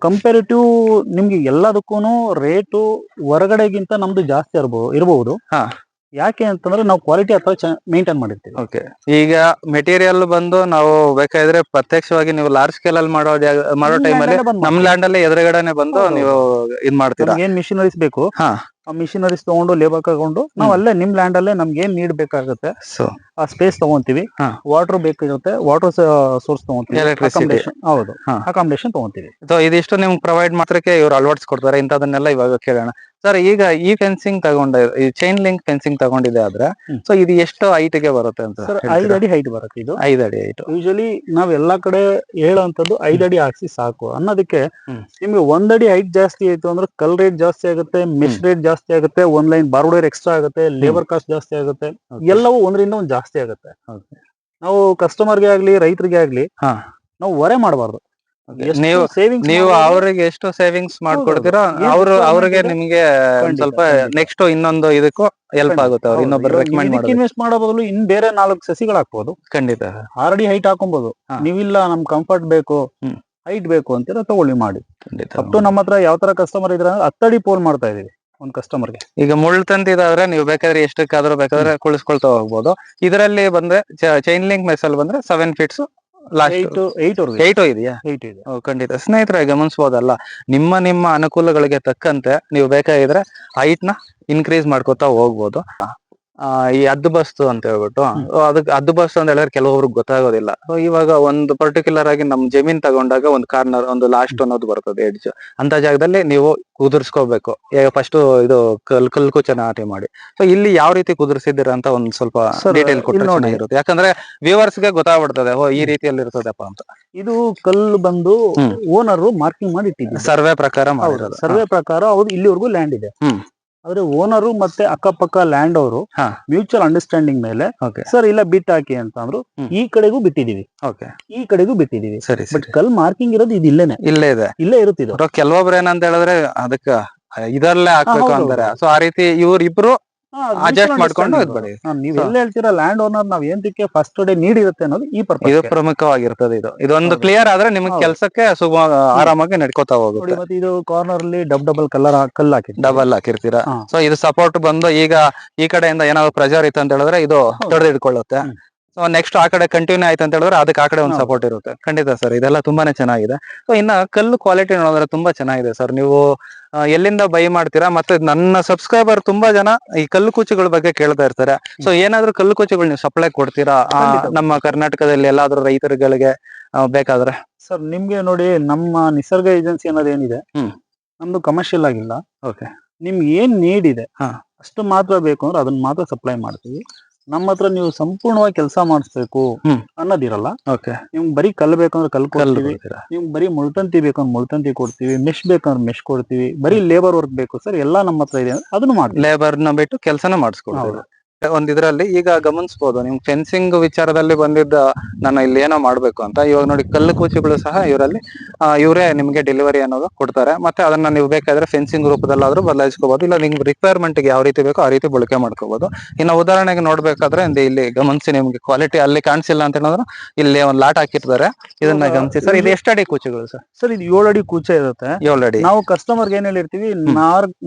ಕಂಪೇರಿಟಿವ್ ನಿಮ್ಗೆ ಎಲ್ಲದಕ್ಕೂ ರೇಟು ಹೊರಗಡೆಗಿಂತ ನಮ್ದು ಜಾಸ್ತಿ ಇರ್ಬೋದು. ಇರಬಹುದು
ಹಾ.
ಯಾಕೆ ಅಂತಂದ್ರೆ ನಾವು ಕ್ವಾಲಿಟಿ ಅಥವಾ ಮೇಂಟೈನ್ ಮಾಡಿರ್ತೀವಿ.
ಓಕೆ ಈಗ ಮೆಟೀರಿಯಲ್ ಬಂದು ನಾವು ಬೇಕಾದ್ರೆ ಪ್ರತ್ಯಕ್ಷವಾಗಿ ನೀವು ಲಾರ್ಜ್ ಸ್ಕೇಲ್ ಅಲ್ಲಿ ಮಾಡೋ ಮಾಡೋ
ನಿಮ್
ಟೈಮ್ ಅಲ್ಲಿ
ಅಲ್ಲೇ
ನಮ್ ಲ್ಯಾಂಡ್ ಅಲ್ಲಿ ಎದುರುಗಡೆನೆ ಬಂದು ನೀವು ಇದ್ ಮಾಡ್ತೀರಾ?
ಏನ್ ಮಿಷಿನರೀಸ್ ಬೇಕು?
ಹಾ.
ಆ ಮಿಷಿನರೀಸ್ ತಗೊಂಡು ಲೇಬರ್ ತಗೊಂಡು ನಾವು ಅಲ್ಲೇ ನಿಮ್ ಲ್ಯಾಂಡ್ ಅಲ್ಲೇ ನಮ್ಗೆ ಏನ್ ನೀಡ್ ಬೇಕಾಗುತ್ತೆ
ಸೊ
ಆ ಸ್ಪೇಸ್ ತಗೊಂತೀವಿ. ವಾಟರ್ ಬೇಕಾಗುತ್ತೆ ವಾಟರ್ ಸೋರ್ಸ್ ತಗೊಂತೀವಿ. ಎಲೆಕ್ಟ್ರಿಸಿಟಿ ಹೌದು. ಅಕಾಮಿಡೇಷನ್ ತಗೊಂತೀವಿ.
ಸೊ ಇದಿಷ್ಟು ನಿಮ್ಗೆ ಪ್ರೊವೈಡ್ ಮಾತ್ರಕ್ಕೆ ಇವ್ರು ಅಳವಡಿಸ್ಕೊಡ್ತಾರೆ ಇಂಥದನ್ನೆಲ್ಲ ಇವಾಗ ಕೇಳೋಣ. ಸರ್ ಈಗ ಈ ಫೆನ್ಸಿಂಗ್ ತಗೊಂಡ ಈ ಚೈನ್ ಲಿಂಕ್ ಫೆನ್ಸಿಂಗ್ ತಗೊಂಡಿದೆ ಆದ್ರೆ. ಸೊ ಇದು ಎಷ್ಟು ಹೈಟ್ಗೆ ಬರುತ್ತೆ ಅಂತ
ಸರ್? ಐದು ಅಡಿ ಹೈಟ್ ಬರುತ್ತೆ ಇದು.
ಐದು ಅಡಿ ಹೈಟ್
ಯೂಶಲಿ ನಾವ್ ಎಲ್ಲಾ ಕಡೆ ಹೇಳೋಂಥದ್ದು ಐದ್ ಅಡಿ ಹಾಕ್ಸಿ ಸಾಕು. ಅನ್ನೋದಕ್ಕೆ. ನಿಮ್ಗೆ ಒಂದಡಿ ಅಡಿ ಹೈಟ್ ಜಾಸ್ತಿ ಆಯ್ತು ಅಂದ್ರೆ ಕಲ್ ರೇಟ್ ಜಾಸ್ತಿ ಆಗುತ್ತೆ ಮಿಶ್ ರೇಟ್ ಜಾಸ್ತಿ ಆಗುತ್ತೆ ಒಂದ್ ಲೈನ್ ಬಾರ್ಡರ್ ಎಕ್ಸ್ಟ್ರಾ ಆಗುತ್ತೆ ಲೇಬರ್ ಕಾಸ್ಟ್ ಜಾಸ್ತಿ ಆಗುತ್ತೆ ಎಲ್ಲವೂ ಒಂದರಿಂದ ಒಂದ್ ಜಾಸ್ತಿ ಆಗುತ್ತೆ.
ನಾವು
ನಾವು ಕಸ್ಟಮರ್ಗೆ ಆಗ್ಲಿ ರೈತರಿಗೆ ಆಗ್ಲಿ. ನಾವು ಹೊರೆ ಮಾಡಬಾರ್ದು.
ನೀವು ನೀವು ಅವ್ರಿಗೆ ಎಷ್ಟು ಸೇವಿಂಗ್ಸ್ ಮಾಡ್ಕೊಡ್ತೀರಾ ಅವರು ಅವ್ರಿಗೆ ನಿಮ್ಗೆ ಸ್ವಲ್ಪ ನೆಕ್ಸ್ಟ್ ಇನ್ನೊಂದು ಇದಕ್ಕೂ ಹೆಲ್ಪ್ ಆಗುತ್ತೆ ಅವ್ರು ಇನ್ನೊಬ್ಬರು ರೆಕಮೆಂಡ್ ಮಾಡಿ
ಇನ್ವೆಸ್ಟ್ ಮಾಡೋ ಬದಲು ಇನ್ ಬೇರೆ ನಾಲ್ಕು ಸಸಿಗಳು ಹಾಕ್ಬೋದು.
ಖಂಡಿತ.
ಆಲ್ರೆಡಿ ಹೈಟ್ ಹಾಕೊಬಹುದು. ನೀವಿಲ್ಲ ನಮ್ ಕಂಫರ್ಟ್ ಬೇಕು ಹೈಟ್ ಬೇಕು ಅಂತೀರ ತಗೊಳ್ಳಿ ಮಾಡಿ.
ಖಂಡಿತ.
ಅಪ್ ಟು ನಮ್ಮ ಹತ್ರ ಯಾವ ತರ ಕಸ್ಟಮರ್ ಇದ್ರ ಹತ್ತಡಿ ಪೋಲ್ ಮಾಡ್ತಾ ಇದೀವಿ ಒಂದ್ ಕಸ್ಟಮರ್ಗೆ
ಈಗ ಮುಳ್ಳು ತಂತಿದಾದ್ರೆ ನೀವು ಬೇಕಾದ್ರೆ ಎಷ್ಟಕ್ಕಾದ್ರೂ ಬೇಕಾದ್ರೆ ಕುಳಿಸ್ಕೊಳ್ತಾ ಹೋಗ್ಬೋದು. ಇದರಲ್ಲಿ ಬಂದ್ರೆ ಚೈನ್ ಲಿಂಕ್ ಮೆಸಲ್ ಬಂದ್ರೆ ಸೆವೆನ್ ಫೀಟ್ಸ್ ಲಾಸ್ಟ್
ಏಟ್
ಇದೆಯಾ? ಖಂಡಿತ. ಸ್ನೇಹಿತರೆ ಗಮನಿಸಬಹುದಲ್ಲ ನಿಮ್ಮ ನಿಮ್ಮ ಅನುಕೂಲಗಳಿಗೆ ತಕ್ಕಂತೆ ನೀವು ಬೇಕಾಗಿದ್ರೆ ಹೈಟ್ನ ಇನ್ಕ್ರೀಸ್ ಮಾಡ್ಕೋತಾ ಹೋಗ್ಬೋದು. ಈ ಅದ್ದು ಬಸ್ತು ಅಂತ ಹೇಳ್ಬಿಟ್ಟು ಅದಕ್ಕೆ ಅದ್ದು ಬಸ್ತು ಅಂತ ಹೇಳಿದ್ರೆ ಕೆಲವೊಬ್ರಿಗೆ ಗೊತ್ತಾಗೋದಿಲ್ಲ. ಸೊ ಇವಾಗ ಒಂದು ಪರ್ಟಿಕ್ಯುಲರ್ ಆಗಿ ನಮ್ ಜಮೀನ್ ತಗೊಂಡಾಗ ಒಂದು ಕಾರ್ನರ್ ಒಂದು ಲಾಸ್ಟ್ ಅನ್ನೋದು ಬರ್ತದೆ ಎಡ್ಜ್ ಅಂತ ಜಾಗದಲ್ಲಿ ನೀವು ಕುದುರ್ಸ್ಕೋಬೇಕು. ಈಗ ಫಸ್ಟ್ ಇದು ಕಲ್ ಕಲ್ ಚೆನ್ನಾಗಿ ಮಾಡಿ. ಸೊ ಇಲ್ಲಿ ಯಾವ ರೀತಿ ಕುದುರ್ಸಿದ್ದೀರಾ ಅಂತ ಒಂದ್ ಸ್ವಲ್ಪ ಡೀಟೇಲ್
ಇಲ್ಲಿ
ಯಾಕಂದ್ರೆ ವ್ಯೂವರ್ಸ್ಗೆ ಗೊತ್ತಾಗ್ಬಿಡ್ತದೆ ಓ ಈ ರೀತಿಯಲ್ಲಿ ಇರ್ತದಪ್ಪ ಅಂತ.
ಇದು ಕಲ್ಲು ಬಂದು ಓನರ್ ಮಾರ್ಕಿಂಗ್ ಮಾಡಿ
ಸರ್ವೆ ಪ್ರಕಾರ
ಸರ್ವೆ ಪ್ರಕಾರ ಅವ್ರು ಇಲ್ಲಿವರೆಗೂ ಲ್ಯಾಂಡ್ ಇದೆ. ಆದ್ರೆ ಓನರು ಮತ್ತೆ ಅಕ್ಕಪಕ್ಕ ಲ್ಯಾಂಡ್ ಅವರು
ಹಾ.
ಮ್ಯೂಚುವಲ್ ಅಂಡರ್ಸ್ಟ್ಯಾಂಡಿಂಗ್ ಮೇಲೆ
ಓಕೆ
ಸರ್ ಇಲ್ಲ ಬಿಟ್ ಹಾಕಿ ಅಂತ ಅಂದ್ರು. ಈ ಕಡೆಗೂ ಬಿಟ್ಟಿದೀವಿ.
ಓಕೆ
ಈ ಕಡೆಗೂ ಬಿಟ್ಟಿದೀವಿ.
ಸರಿ
ಬಟ್ ಕಲ್ ಮಾರ್ಕಿಂಗ್ ಇರೋದು ಇದು ಇಲ್ಲೇನೆ.
ಇಲ್ಲೇ ಇದೆ.
ಇಲ್ಲೇ ಇರುತ್ತೆ ಇದು
ಬಟ್ ಕೆಲವೊಬ್ರು ಏನಂತ ಹೇಳಿದ್ರೆ ಅದಕ್ಕ ಇದರಲ್ಲೇ ಹಾಕ್ಬೇಕು ಅಂತಾರೆ. ಸೊ ಆ ರೀತಿ ಇವ್ರಿಬ್ರು
mutual
ಮಾಡ್ಕೊಂಡು
understanding ನೀವು ಎಲ್ಲ ಹೇಳ್ತೀರಾ ಲ್ಯಾಂಡ್ ಓನರ್ ನಾವ್ ಏನಕ್ಕೆ ಫಸ್ಟ್ ಡೇ ನೀಡಿರುತ್ತೆ ಅನ್ನೋದು ಈ
ಇದು
ಪರ್ಪಸ್
ಪ್ರಮುಖವಾಗಿರ್ತದೆ ಇದು. ಇದೊಂದು. ಕ್ಲಿಯರ್ ಆದ್ರೆ ನಿಮಗೆ ಕೆಲಸಕ್ಕೆ ಸುಗಮ ಆರಾಮಾಗಿ ನಡ್ಕೋತಾ
ನೋಡಿ
ಹೋಗುತ್ತೆ
ಮತ್ತೆ ಇದು ಕಾರ್ನರ್ ಅಲ್ಲಿ ಡಬ್ ಡಬಲ್ ಕಲರ್ ಕಲ್ಲು ಹಾಕಿ
ಡಬಲ್ ಹಾಕಿರ್ತೀರಾ. ಸೊ ಇದು ಸಪೋರ್ಟ್ ಬಂದು ಈಗ ಈ ಕಡೆಯಿಂದ ಏನಾದ್ರು ಪ್ರೆಷರ್ ಇತ್ತು ಅಂತ ಹೇಳಿದ್ರೆ ಇದು
ತಡೆ
ತಡೆದು ಇಟ್ಕೊಳ್ಳುತ್ತೆ. ಸೊ ನೆಕ್ಸ್ಟ್ ಆ ಕಡೆ ಕಂಟಿನ್ಯೂ ಆಯ್ತು ಅಂತ ಹೇಳಿದ್ರೆ ಅದಕ್ಕೆ ಆ ಕಡೆ ಒಂದು ಸಪೋರ್ಟ್ ಇರುತ್ತೆ. ಖಂಡಿತ ಸರ್ ಇದೆಲ್ಲ ತುಂಬಾನೇ ಚೆನ್ನಾಗಿದೆ. ಸೊ ಇನ್ನ ಕಲ್ಲು ಕ್ವಾಲಿಟಿ ನೋಡಿದ್ರೆ ತುಂಬಾ ಚೆನ್ನಾಗಿದೆ ಸರ್ ನೀವು ಎಲ್ಲಿಂದ ಬೈ ಮಾಡ್ತೀರಾ? ಮತ್ತೆ ನನ್ನ ಸಬ್ಸ್ಕ್ರೈಬರ್ ತುಂಬಾ ಜನ ಈ ಕಲ್ಲು ಕುಚಿಗಳ ಬಗ್ಗೆ ಕೇಳ್ತಾ ಇರ್ತಾರೆ. ಸೊ ಏನಾದ್ರೂ ಕಲ್ಲು ಕುಚಿಗಳು ನೀವು ಸಪ್ಲೈ ಕೊಡ್ತೀರಾ. ನಮ್ಮ ಕರ್ನಾಟಕದಲ್ಲಿ ಎಲ್ಲಾದ್ರೂ ರೈತರುಗಳಿಗೆ ಬೇಕಾದ್ರೆ.
ಸರ್ ನಿಮ್ಗೆ ನೋಡಿ ನಮ್ಮ ನಿಸರ್ಗ ಏಜೆನ್ಸಿ ಅನ್ನೋದು ಏನಿದೆ. ನಮ್ದು ಕಮರ್ಷಿಯಲ್ ಆಗಿಲ್ಲ.
ಓಕೆ
ನಿಮ್ಗೆ ಏನ್ ನೀಡಿದೆ ಇದೆ. ಅಷ್ಟು ಮಾತ್ರ ಬೇಕು ಅಂದ್ರೆ ಅದನ್ನ ಮಾತ್ರ ಸಪ್ಲೈ ಮಾಡ್ತೀವಿ. ನಮ್ಮ ಹತ್ರ ನೀವು ಸಂಪೂರ್ಣವಾಗಿ ಕೆಲಸ ಮಾಡಿಸ್ಬೇಕು. ಅನ್ನೋದಿರಲ್ಲ.
ಓಕೆ.
ನಿಮ್ಗೆ ಬರೀ ಕಲ್ ಬೇಕಂದ್ರೆ
ಕಲ್
ಕೊಡ್ತೀವಿ ನಿಮ್ಗೆ ಬರೀ ಮುಳ್ತಂತಿ ಬೇಕಂದ್ರೆ ಮುಳ್ತಂತಿ ಕೊಡ್ತೀವಿ. ಮೆಶ್ ಬೇಕಂದ್ರೆ ಮೆಶ್ ಕೊಡ್ತೀವಿ. ಬರೀ ಲೇಬರ್ ವರ್ಕ್ ಬೇಕು ಸರ್. ಎಲ್ಲಾ ನಮ್ಮ ಹತ್ರ ಇದೆ. ಅದನ್ನು ಮಾಡ್ತೀವಿ.
ಲೇಬರ್ನ ಬಿಟ್ಟು ಕೆಲಸನ ಮಾಡಿಸ್ಕೊಡ್ತೀವಿ. ಒಂದ್ ಇದ್ರಲ್ಲಿ ಈಗ ಗಮನಿಸಬಹುದು ನಿಮ್ ಫೆನ್ಸಿಂಗ್ ವಿಚಾರದಲ್ಲಿ ಬಂದಿದ್ದ ನಾನು ಇಲ್ಲಿ ಏನೋ ಮಾಡ್ಬೇಕು ಅಂತ. ಇವಾಗ ನೋಡಿ ಕಲ್ಲು ಕೂಚಿಗಳು ಸಹ ಇವರಲ್ಲಿ ಇವರೇ ನಿಮ್ಗೆ ಡೆಲಿವರಿ ಅನ್ನೋದು ಕೊಡ್ತಾರೆ. ಮತ್ತೆ ಅದನ್ನ ನೀವು ಬೇಕಾದ್ರೆ ಫೆನ್ಸಿಂಗ್ ರೂಪದಲ್ಲಾದ್ರೂ ಬದಲಾಯಿಸ್ಕೋಬಹುದು ಇಲ್ಲ ನಿಮ್ಗೆ ರಿಕ್ವೈರ್ಮೆಂಟ್ಗೆ ಯಾವ ರೀತಿ ಬೇಕೋ ಆ ರೀತಿ ಬಳಕೆ ಮಾಡ್ಕೋಬಹುದು ಇನ್ನು ಉದಾಹರಣೆಗೆ ನೋಡ್ಬೇಕಾದ್ರೆ ಇಲ್ಲಿ ಗಮನಿಸಿ ನಿಮ್ಗೆ ಕ್ವಾಲಿಟಿ ಅಲ್ಲಿ ಕಾಣಿಸಿಲ್ಲ ಅಂತ ಹೇಳಿದ್ರೆ ಇಲ್ಲಿ ಒಂದ್ ಲಾಟ್ ಹಾಕಿರ್ತಾರೆ. ಇದನ್ನ ಗಮನಿಸಿ. ಸರ್ ಇದು ಎಷ್ಟಡಿ ಕೂಚಿಗಳು ಸರ್?
ಸರ್ ಇದು ಏಳು ಅಡಿ ಕೂಚೆ ಇರುತ್ತೆ.
ಏಳು ಅಡಿ.
ನಾವು ಕಸ್ಟಮರ್ಗೆ ಏನ್ ಹೇಳಿರ್ತೀವಿ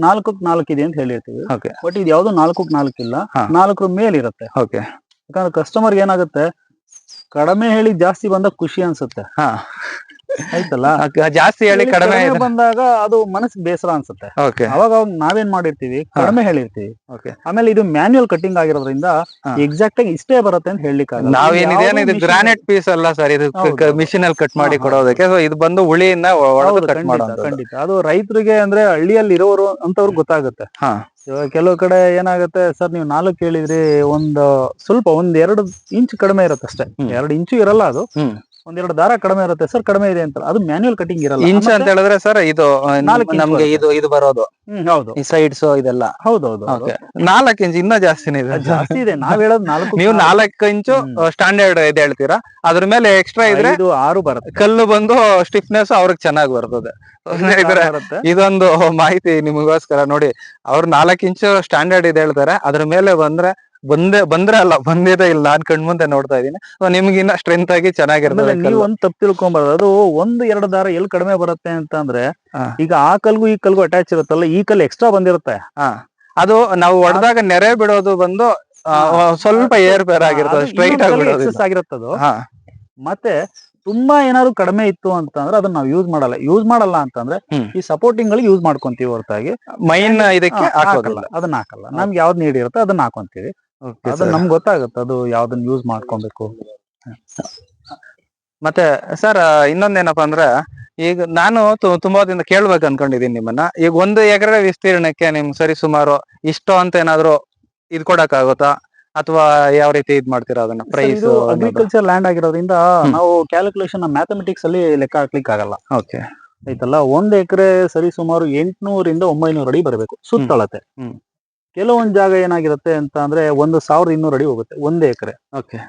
ನಾಲ್ಕ್ ನಾಲ್ಕು ಇದೆ ಅಂತ ಹೇಳಿರ್ತೀವಿ. ಬಟ್ ಇದು ಯಾವ್ದು ನಾಲ್ಕು ನಾಲ್ಕು ಇಲ್ಲ. ನಾಲ್ಕರ ಮೇಲ್ ಇರುತ್ತೆ
ಓಕೆ
ಯಾಕಂದ್ರೆ ಕಸ್ಟಮರ್ ಏನಾಗುತ್ತೆ? ಕಡಿಮೆ ಹೇಳಿ ಜಾಸ್ತಿ ಬಂದ ಖುಷಿ ಅನ್ಸುತ್ತೆ.
ಹಾ.
ಆಯ್ತಲ್ಲ?
ಜಾಸ್ತಿ ಹೇಳಿ ಕಡಿಮೆ
ಬಂದಾಗ ಅದು ಮನಸ್ಸಿಗೆ ಬೇಸರ ಅನ್ಸುತ್ತೆ. ಅವಾಗ ಅವಾಗ ನಾವೇನ್ ಮಾಡಿರ್ತೀವಿ? ಕಡಿಮೆ ಹೇಳಿರ್ತೀವಿ. ಆಮೇಲೆ ಇದು ಮ್ಯಾನ್ಯುಯಲ್ ಕಟಿಂಗ್ ಆಗಿರೋದ್ರಿಂದ. ಎಕ್ಸಾಕ್ಟ್ ಆಗಿ ಇಷ್ಟೇ ಬರುತ್ತೆ ಅಂತ ಹೇಳಲಿಕ್ಕೆ
ನಾವೇನಿದೇನು ಇದು ಗ್ರಾನೈಟ್ ಪೀಸ್ ಅಲ್ಲ ಸರ್ ಇದು. ಮಿಷಿನ್ ಅಲ್ಲಿ ಕಟ್ ಮಾಡಿ. ಕೊಡೋದಕ್ಕೆ. ಸೊ ಇದು ಬಂದು ಹುಳಿಯಿಂದ ಕಟ್ ಮಾಡೋದು
ಖಂಡಿತ ಅದು ರೈತರಿಗೆ ಅಂದ್ರೆ ಹಳ್ಳಿಯಲ್ಲಿ ಇರೋರು ಅಂತವ್ರಿಗೆ ಗೊತ್ತಾಗುತ್ತೆ. ಇವಾಗ ಕೆಲವು ಕಡೆ ಏನಾಗುತ್ತೆ ಸರ್ ನೀವು ನಾಲ್ಕು ಹೇಳಿದ್ರಿ ಒಂದು ಸ್ವಲ್ಪ ಒಂದ್ ಎರಡು ಇಂಚ್ ಕಡಿಮೆ ಇರುತ್ತೆ ಅಷ್ಟೇ. ಎರಡು ಇಂಚು ಇರಲ್ಲ ಅದು. ಒಂದೆರಡು ದಾರ ಕಡಿಮೆ ಇರುತ್ತೆ ಸರ್ ಕಡಿಮೆ ಇದೆ ಅಂತ ಅದು ಮ್ಯಾನ್ಯಲ್ ಕಟಿಂಗ್ ಇರಲ್ಲ.
ಇಂಚ್ ಅಂತ ಹೇಳಿದ್ರೆ ಸರ್ ಇದು ನಮ್ಗೆ ಇದು ಇದು ಬರೋದು.
ಹೌದು.
ಈ ಸೈಡ್ಸ್ ಇದೆಲ್ಲ.
ಹೌದೌದು
ಹೌದು ನಾಲ್ಕು ಇಂಚ್ ಇನ್ನೂ ಜಾಸ್ತಿನೇ ಇದೆ.
ಜಾಸ್ತಿ ಇದೆ. ನಾವ್ ಹೇಳೋದು ನಾಲ್ಕು
ನೀವು ನಾಲ್ಕು. ಇಂಚು. ಸ್ಟ್ಯಾಂಡರ್ಡ್ ಇದು ಹೇಳ್ತೀರಾ? ಅದ್ರ ಮೇಲೆ ಎಕ್ಸ್ಟ್ರಾ ಇದ್ರೆ
ಇದು ಆರು ಬರುತ್ತೆ.
ಕಲ್ಲು ಬಂದು ಸ್ಟಿಫ್ನೆಸ್ ಅವ್ರಿಗೆ ಚೆನ್ನಾಗಿ ಬರ್ತದೆ. ಇದೊಂದು ಮಾಹಿತಿ ನಿಮಗೋಸ್ಕರ ನೋಡಿ. ಅವ್ರು ನಾಲ್ಕು ಇಂಚು ಸ್ಟ್ಯಾಂಡರ್ಡ್ ಇದೆ ಹೇಳ್ತಾರೆ. ಅದ್ರ ಮೇಲೆ ಬಂದ್ರೆ ಬಂದೆ ಬಂದ್ರೆ ಅಲ್ಲ ಬಂದಿದೆ ಇಲ್ಲ ನಾನ್ ಕಣ್ಮುಂದೆ ನೋಡ್ತಾ ಇದೀನಿ ನಿಮ್ಗಿನ್ನ ನಿಮ್ಗೆ ಇನ್ನ ಸ್ಟ್ರೆಂತ್ ಆಗಿ ಚೆನ್ನಾಗಿರ್ತದೆ
ನೀವು. ಒಂದ್ ತಪ್ಪು ತಿಳ್ಕೊಂಬಾರ್ದು. ಅದು ಒಂದು ಎರಡು ದಾರ ಎಲ್ಲಿ ಕಡಿಮೆ ಬರುತ್ತೆ ಅಂತ ಅಂದ್ರೆ ಈಗ ಆ ಕಲ್ಗೂ ಈ ಕಲ್ಗೂ ಅಟ್ಯಾಚ್ ಇರುತ್ತಲ್ಲ ಈ ಕಲ್ ಎಕ್ಸ್ಟ್ರಾ ಬಂದಿರುತ್ತೆ.
ಹಾ. ಅದು ನಾವು ಹೊಡೆದಾಗ ನೆರೆ ಬಿಡೋದು ಬಂದು. ಸ್ವಲ್ಪ ಏರ್ ಪೇರ್ ಆಗಿರ್ತದೆ ಸ್ಟ್ರೈಟ್
ಆಗಿರುತ್ತದು. ಮತ್ತೆ ತುಂಬಾ ಏನಾದ್ರು ಕಡಿಮೆ ಇತ್ತು ಅಂತಂದ್ರೆ ಅದನ್ನ ನಾವು ಯೂಸ್ ಮಾಡಲ್ಲ. ಯೂಸ್ ಮಾಡಲ್ಲ ಅಂತಂದ್ರೆ ಈ ಸಪೋರ್ಟಿಂಗ್ ಗಳಿಗೆ ಯೂಸ್ ಮಾಡ್ಕೊಂತೀವಿ ಹೊರತಾಗಿ.
ಮೈನ್ ಇದಕ್ಕೆ
ಅದನ್ನ ಹಾಕಲ್ಲ. ನಮ್ಗೆ ಯಾವ್ದು ನೀಡಿರುತ್ತೆ ಅದನ್ನ ಹಾಕೊಂತೀವಿ. ಅದು. ನಮ್ಗೆ ಗೊತ್ತಾಗುತ್ತೆ ಅದು ಯಾವ್ದನ್ನ ಯೂಸ್ ಮಾಡ್ಕೊಬೇಕು.
ಮತ್ತೆ ಸರ್ ಇನ್ನೊಂದೇನಪ್ಪಾ ಅಂದ್ರೆ ಈಗ ನಾನು ತುಂಬಾದಿಂದ ತುಂಬಾ ದಿನ ಕೇಳ್ಬೇಕು ಅನ್ಕೊಂಡಿದೀನಿ ನಿಮ್ಮನ್ನ. ಈಗ ಒಂದು ಎಕರೆ ವಿಸ್ತೀರ್ಣಕ್ಕೆ ನಿಮ್ ಸರಿ ಸುಮಾರು ಇಷ್ಟು ಅಂತ ಏನಾದ್ರು ಇದ್ ಕೊಡಕ್ ಆಗುತ್ತಾ ಅಥವಾ ಯಾವ ರೀತಿ ಇದ್ ಮಾಡ್ತೀರಾ ಅದನ್ನ? ಪ್ರೈಸ್
ಅಗ್ರಿಕಲ್ಚರ್ ಲ್ಯಾಂಡ್ ಆಗಿರೋದ್ರಿಂದ ನಾವು ಕ್ಯಾಲ್ಕುಲೇಷನ್ ಮ್ಯಾಥಮೆಟಿಕ್ಸ್ ಅಲ್ಲಿ ಲೆಕ್ಕ ಹಾಕ್ಲಿಕ್ಕೆ ಆಗಲ್ಲ.
ಓಕೆ
ಆಯ್ತಲ್ಲ? ಒಂದ್ ಎಕರೆ ಸರಿ ಸುಮಾರು ಎಂಟ್ನೂರಿಂದ ಒಂಬೈನೂರ ಅಡಿ ಬರಬೇಕು ಸುತ್ತಳತೆ. ಕೆಲವೊಂದ್ ಜಾಗ ಏನಾಗಿರುತ್ತೆ ಅಂತ ಅಂದ್ರೆ ಒಂದು ಸಾವಿರದ ಇನ್ನೂರು ಅಡಿ ಹೋಗುತ್ತೆ ಒಂದೇ ಎಕರೆ.
ಓಕೆ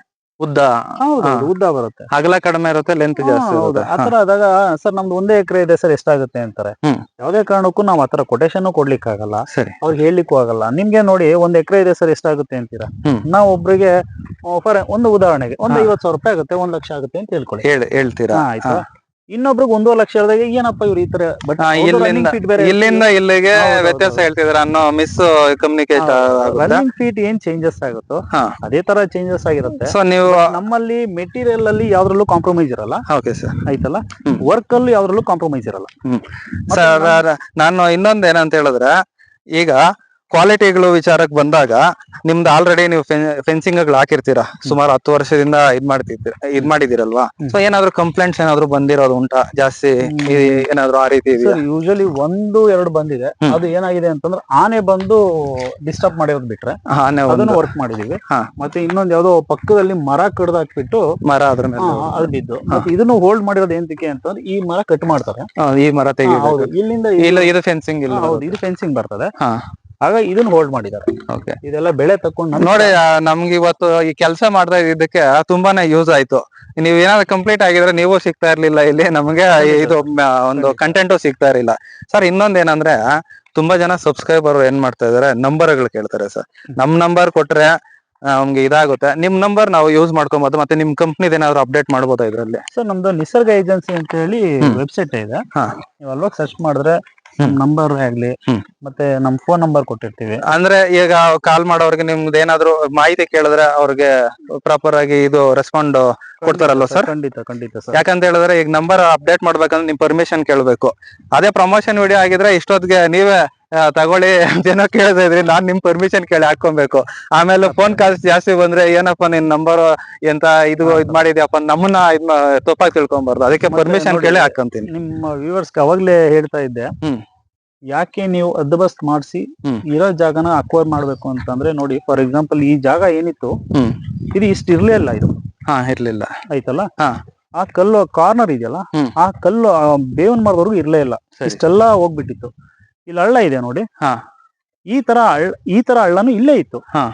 ಉದ್ದ.
ಹೌದು ಉದ್ದ ಬರುತ್ತೆ.
ಅಗಲ ಕಡಿಮೆ ಇರುತ್ತೆ ಲೆಂತ್ ಜಾಸ್ತಿ
ಆತರ ಆದಾಗ ಸರ್ ನಮ್ದು ಒಂದೇ ಎಕರೆ ಇದೆ ಸರ್ ಎಷ್ಟಾಗುತ್ತೆ? ಅಂತಾರೆ. ಯಾವ್ದೇ ಕಾರಣಕ್ಕೂ ನಾವ್ ಆತರ ಕೊಟೇಶನ್ ಕೊಡ್ಲಿಕ್ಕೆ ಆಗಲ್ಲ
ಸರಿ.
ಅವ್ರಿಗೆ ಹೇಳಲಿಕ್ಕೂ ಆಗಲ್ಲ. ನಿಮ್ಗೆ ನೋಡಿ ಒಂದ್ ಎಕರೆ ಇದೆ ಸರ್ ಎಷ್ಟಾಗುತ್ತೆ? ಅಂತೀರಾ. ನಾವು ಒಬ್ರಿಗೆ ಫಾರ್ ಒಂದು ಉದಾಹರಣೆಗೆ ಒಂದ್. ಐವತ್ ಸಾವಿರ ರೂಪಾಯಿ ಆಗುತ್ತೆ ಒಂದ್ ಲಕ್ಷ ಆಗುತ್ತೆ ಅಂತ ಹೇಳ್ಕೊಳ್ಳಿ.
ಹೇಳಿ ಹೇಳ್ತೀರಾ?
ಆಯ್ತಾ? ಇನ್ನೊಬ್ರಿಗೆ ಒಂದು ಲಕ್ಷದಾಗ ಏನಪ್ಪ ಇವ್ರು ಈ ತರ ಬಟ್
ಇಲ್ಲಿಂದ ಇಲ್ಲಿಗೆ ವ್ಯತ್ಯಾಸ. ಹೇಳ್ತಿದ್ರ ಅನ್ನೋ ಮಿಸ್ ಕಮ್ಯುನಿಕೇಟ್
ರನ್ನಿಂಗ್ ಫೀಟ್ ಏನ್ ಚೇಂಜಸ್ ಆಗುತ್ತೋ. ಅದೇ ತರ ಚೇಂಜಸ್ ಆಗಿರುತ್ತೆ.
ಸೊ ನೀವು
ನಮ್ಮಲ್ಲಿ ಮೆಟೀರಿಯಲ್ ಅಲ್ಲಿ ಯಾವ್ದ್ರಲ್ಲೂ ಕಾಂಪ್ರಮೈಸ್ ಇರಲ್ಲ.
ಓಕೆ ಸರ್
ಆಯ್ತಲ್ಲ. ವರ್ಕ್ ಅಲ್ಲಿ ಯಾವ್ದ್ರಲ್ಲೂ ಕಾಂಪ್ರಮೈಸ್ ಇರಲ್ಲ.
ಸರ್ ನಾನು ಇನ್ನೊಂದ್ ಏನಂತ ಹೇಳಿದ್ರೆ ಈಗ ಕ್ವಾಲಿಟಿಗಳು ವಿಚಾರಕ್ಕೆ ಬಂದಾಗ ನಿಮ್ದು ಆಲ್ರೆಡಿ ನೀವು ಫೆನ್ಸಿಂಗ್ ಹಾಕಿರ್ತೀರಾ. ಸುಮಾರು ಹತ್ತು ವರ್ಷದಿಂದ ಇದ್ ಮಾಡ್ತಿದ್ದೀರ ಇದ್ ಮಾಡಿದಿರಲ್ವಾ. ಸೊ ಏನಾದ್ರು ಕಂಪ್ಲೇಂಟ್ಸ್ ಏನಾದ್ರು ಬಂದಿರೋದು ಉಂಟಾ? ಜಾಸ್ತಿ. ಏನಾದ್ರು ಆ ರೀತಿ
ಯೂಶಲಿ ಒಂದು ಎರಡು ಬಂದಿದೆ. ಅದು ಏನಾಗಿದೆ ಅಂತಂದ್ರೆ ಆನೆ ಬಂದು ಡಿಸ್ಟರ್ಬ್ ಮಾಡಿರೋದು ಬಿಟ್ರೆ
ಆನೆ
ಅದನ್ನು ವರ್ಕ್ ಮಾಡಿದೀವಿ. ಮತ್ತೆ ಇನ್ನೊಂದ್ ಯಾವ್ದೋ ಪಕ್ಕದಲ್ಲಿ ಮರ ಕಡ್ದು ಹಾಕ್ಬಿಟ್ಟು
ಮರ ಅದ್ರ ಮೇಲೆ
ಅದು ಬಿದ್ದು. ಮತ್ತೆ ಇದನ್ನು ಹೋಲ್ಡ್ ಮಾಡಿರೋದು ಏನಕ್ಕೆ ಅಂತಂದ್ರೆ ಈ ಮರ ಕಟ್ ಮಾಡ್ತಾರೆ.
ಈ ಮರ ತೆಗಿ
ಇಲ್ಲಿಂದ
ಇಲ್ಲ
ಇದು-
ಫೆನ್ಸಿಂಗ್ ಇಲ್ಲ
ಹೌದು. ಇದು ಫೆನ್ಸಿಂಗ್ ಬರ್ತದೆ. ಆಗ ಇದನ್ನ ಹೋಲ್ಡ್ ಮಾಡಿದ್ದಾರೆ.
ಓಕೆ
ಇದೆಲ್ಲ ಬೆಳೆ ತಕೊಂಡು
ನೋಡಿ ನಮ್ಗೆ ಇವತ್ತು ಈ ಕೆಲಸ ಮಾಡ್ತಾ ಇದಕ್ಕೆ ತುಂಬಾನೇ ಯೂಸ್ ಆಯ್ತು. ನೀವ್ ಏನಾದ್ರು ಕಂಪ್ಲೀಟ್ ಆಗಿದ್ರೆ ನೀವು ಸಿಗ್ತಾ ಇರ್ಲಿಲ್ಲ ಇಲ್ಲಿ ನಮಗೆ ಇದು ಒಂದು. ಕಂಟೆಂಟು ಸಿಗ್ತಾ ಇರಲಿಲ್ಲ. ಸರ್ ಇನ್ನೊಂದ್ ಏನಂದ್ರೆ ತುಂಬಾ ಜನ ಸಬ್ಸ್ಕ್ರೈಬರ್ ಏನ್ ಮಾಡ್ತಾ ಇದಾರೆ? ನಂಬರ್ಗಳು ಕೇಳ್ತಾರೆ ಸರ್ ನಮ್ ನಂಬರ್ ಕೊಟ್ರೆ ನಮ್ಗೆ ಇದಾಗುತ್ತೆ. ನಿಮ್ ನಂಬರ್ ನಾವು ಯೂಸ್ ಮಾಡ್ಕೊಬಹುದು ಮತ್ತೆ ನಿಮ್ ಕಂಪ್ನಿದ ಏನಾದ್ರು ಅಪ್ಡೇಟ್ ಮಾಡ್ಬೋದಾ ಇದ್ರಲ್ಲಿ?
ಸರ್ ನಮ್ದು ನಿಸರ್ಗ ಏಜೆನ್ಸಿ ಅಂತ ಹೇಳಿ ವೆಬ್ಸೈಟ್ ಇದೆ. ನೀವು ಅಲ್ವಾಗ ಸರ್ಚ್ ಮಾಡಿದ್ರೆ. ನಂಬರ್ ಆಗ್ಲಿ ಮತ್ತೆ ನಮ್ ಫೋನ್ ನಂಬರ್ ಕೊಟ್ಟಿರ್ತೀವಿ.
ಅಂದ್ರೆ ಈಗ ಕಾಲ್ ಮಾಡೋರ್ಗೆ ನಿಮ್ದು ಏನಾದ್ರು ಮಾಹಿತಿ ಕೇಳಿದ್ರೆ ಅವ್ರಿಗೆ ಪ್ರಾಪರ್ ಆಗಿ ಇದು ರೆಸ್ಪಾಂಡ್ ಕೊಡ್ತಾರಲ್ವ ಸರ್
ಖಂಡಿತ ಖಂಡಿತ ಸರ್.
ಯಾಕಂತ ಹೇಳಿದ್ರೆ ಈಗ ನಂಬರ್ ಅಪ್ಡೇಟ್ ಮಾಡ್ಬೇಕಂದ್ರೆ ನಿಮ್ ಪರ್ಮಿಷನ್ ಕೇಳ್ಬೇಕು. ಅದೇ ಪ್ರಮೋಷನ್ ವಿಡಿಯೋ ಆಗಿದ್ರೆ ಇಷ್ಟೊತ್ತಿಗೆ ನೀವೇ ತಗೊಳ್ಳಿ ಏನೋ ಕೇಳ್ತಾ ಇದ್ರಿ. ನಾನ್ ನಿಮ್ ಪರ್ಮಿಷನ್ ಕೇಳಿ ಹಾಕೊಬೇಕು ಆಮೇಲೆ ಫೋನ್ ಕಾಲ್ಸ್ ಜಾಸ್ತಿ ಬಂದ್ರೆ ಏನಪ್ಪ ನಿನ್ ನಂಬರ್ ಎಂತ ಇದು ಇದ್ ಮಾಡಿದ್ಯಪ್ಪ ನಮ್ಮನ್ನ ಇದ್ ತಪ್ಪಾಗಿ ತಿಳ್ಕೊಂಬಾರ್ದು. ಅದಕ್ಕೆ ಪರ್ಮಿಷನ್ ಕೇಳಿ ಹಾಕೊಂತೀನಿ
ನಿಮ್ಮ ವ್ಯೂವರ್ಸ್ ಅವಾಗ್ಲೇ ಹೇಳ್ತಾ ಇದ್ದೆ ಯಾಕೆ ನೀವು ಅದ್ದಬಸ್ತ್ ಮಾಡಿಸಿ ಇರೋ ಜಾಗನ ಅಕ್ವೈರ್ ಮಾಡ್ಬೇಕು ಅಂತಂದ್ರೆ ನೋಡಿ ಫಾರ್ ಎಕ್ಸಾಂಪಲ್ ಈ ಜಾಗ ಏನಿತ್ತು ಇದು ಇಷ್ಟ ಇರ್ಲಿಲ್ಲ ಇದು.
ಹಾ ಇರ್ಲಿಲ್ಲ.
ಆಯ್ತಲ್ಲ?
ಹಾ.
ಆ ಕಲ್ಲು ಕಾರ್ನರ್ ಇದೆಯಲ್ಲ ಆ ಕಲ್ಲು ಬೇವನ್ ಮಾಡಿದವರೆಗೂ ಮರದವರೆಗೂ ಇರ್ಲೇ ಇಲ್ಲ. ಇಷ್ಟೆಲ್ಲ ಹೋಗ್ಬಿಟ್ಟಿತ್ತು. ಇಲ್ಲಿ ಹಳ್ಳ ಇದೆ ನೋಡಿ.
ಹಾ.
ಈ ತರ ಹಳ್ಳ ಈ ತರ ಹಳ್ಳನು ಇಲ್ಲೇ ಇತ್ತು. ಹಾ.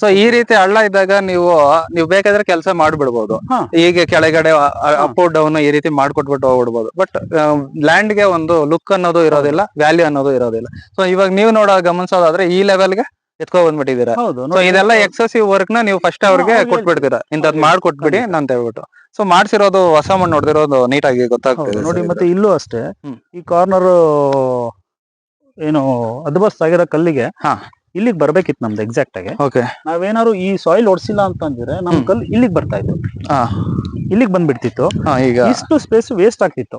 ಸೊ ಈ ರೀತಿ ಹಳ್ಳ ಇದ್ದಾಗ ನೀವು ನೀವು ಬೇಕಾದ್ರೆ ಕೆಲಸ ಮಾಡ್ಬಿಡ್ಬೋದು.
ಹಾ.
ಹೀಗೆ ಕೆಳಗಡೆ ಅಪ್ ಡೌನ್ ಈ ರೀತಿ ಮಾಡ್ಕೊಟ್ಬಿಟ್ಟು ಹೋಗ್ಬಿಡ್ಬೋದು. ಬಟ್ ಲ್ಯಾಂಡ್ಗೆ ಒಂದು ಲುಕ್ ಅನ್ನೋದು ಇರೋದಿಲ್ಲ ವ್ಯಾಲ್ಯೂ ಅನ್ನೋದು ಇರೋದಿಲ್ಲ. ಸೊ ಇವಾಗ ನೀವು ನೋಡೋ ಗಮನಿಸೋದಾದ್ರೆ ಈ ಲೆವೆಲ್ಗೆ ಎತ್ಕೊ ಬಂದ್ಬಿಟ್ಟಿದ್ದೀರಾ.
ಹೌದು
ಸೊ
ನೋಡಿ,
ಇದೆಲ್ಲ ಎಕ್ಸೆಸಿವ್ ವರ್ಕ್ನ ನೀವು ಫಸ್ಟ್ ಅವ್ರಿಗೆ
ಅವ್ರಿಗೆ
ಕೊಟ್ಬಿಡ್ತೀರಾ. ಇಂಥದ್ ಮಾಡ್ಕೊಟ್ಬಿಡಿ
ಖಂಡಿತ.
ಅಂತ ಹೇಳ್ಬಿಟ್ಟು. ಸೊ ಮಾಡ್ಸಿರೋದು ಹೊಸ ಮಣ್ಣು ನೋಡ್ದಿರೋದು ನೀಟಾಗಿ
ಆಗಿ
ಗೊತ್ತಾಗ್ತದೆ
ನೋಡಿ
sir
ಮತ್ತೆ ಇಲ್ಲೂ ಅಷ್ಟೇ.
ಹ್ಮ್.
ಈ ಕಾರ್ನರ್ ಏನು ಅದ್ಬಸ್ತ್ ಆಗಿರೋ ಕಲ್ಲಿಗೆ
ಹಾ.
ಇಲ್ಲಿಗೆ ಬರ್ಬೇಕಿತ್ತು ನಮ್ದು ಎಕ್ಸಾಕ್ಟ್ ಆಗಿ.
ಓಕೆ
ನಾವೇನಾದ್ರು ಈ ಸಾಯಿಲ್ ಅಂತ ಅಂತಂದ್ರೆ ನಮ್
ಕಲ್ಲು
ಕಲ್ ಇಲ್ಲಿಗೆ ಬರ್ತಾ ಇತ್ತು.
ಹಾ.
ಇಲ್ಲಿಗೆ ಬಂದ್ಬಿಡ್ತಿತ್ತು.
ಹಾ ಈಗ.
ಇಷ್ಟು ಸ್ಪೇಸ್ ವೇಸ್ಟ್ ಆಗ್ತಿತ್ತು.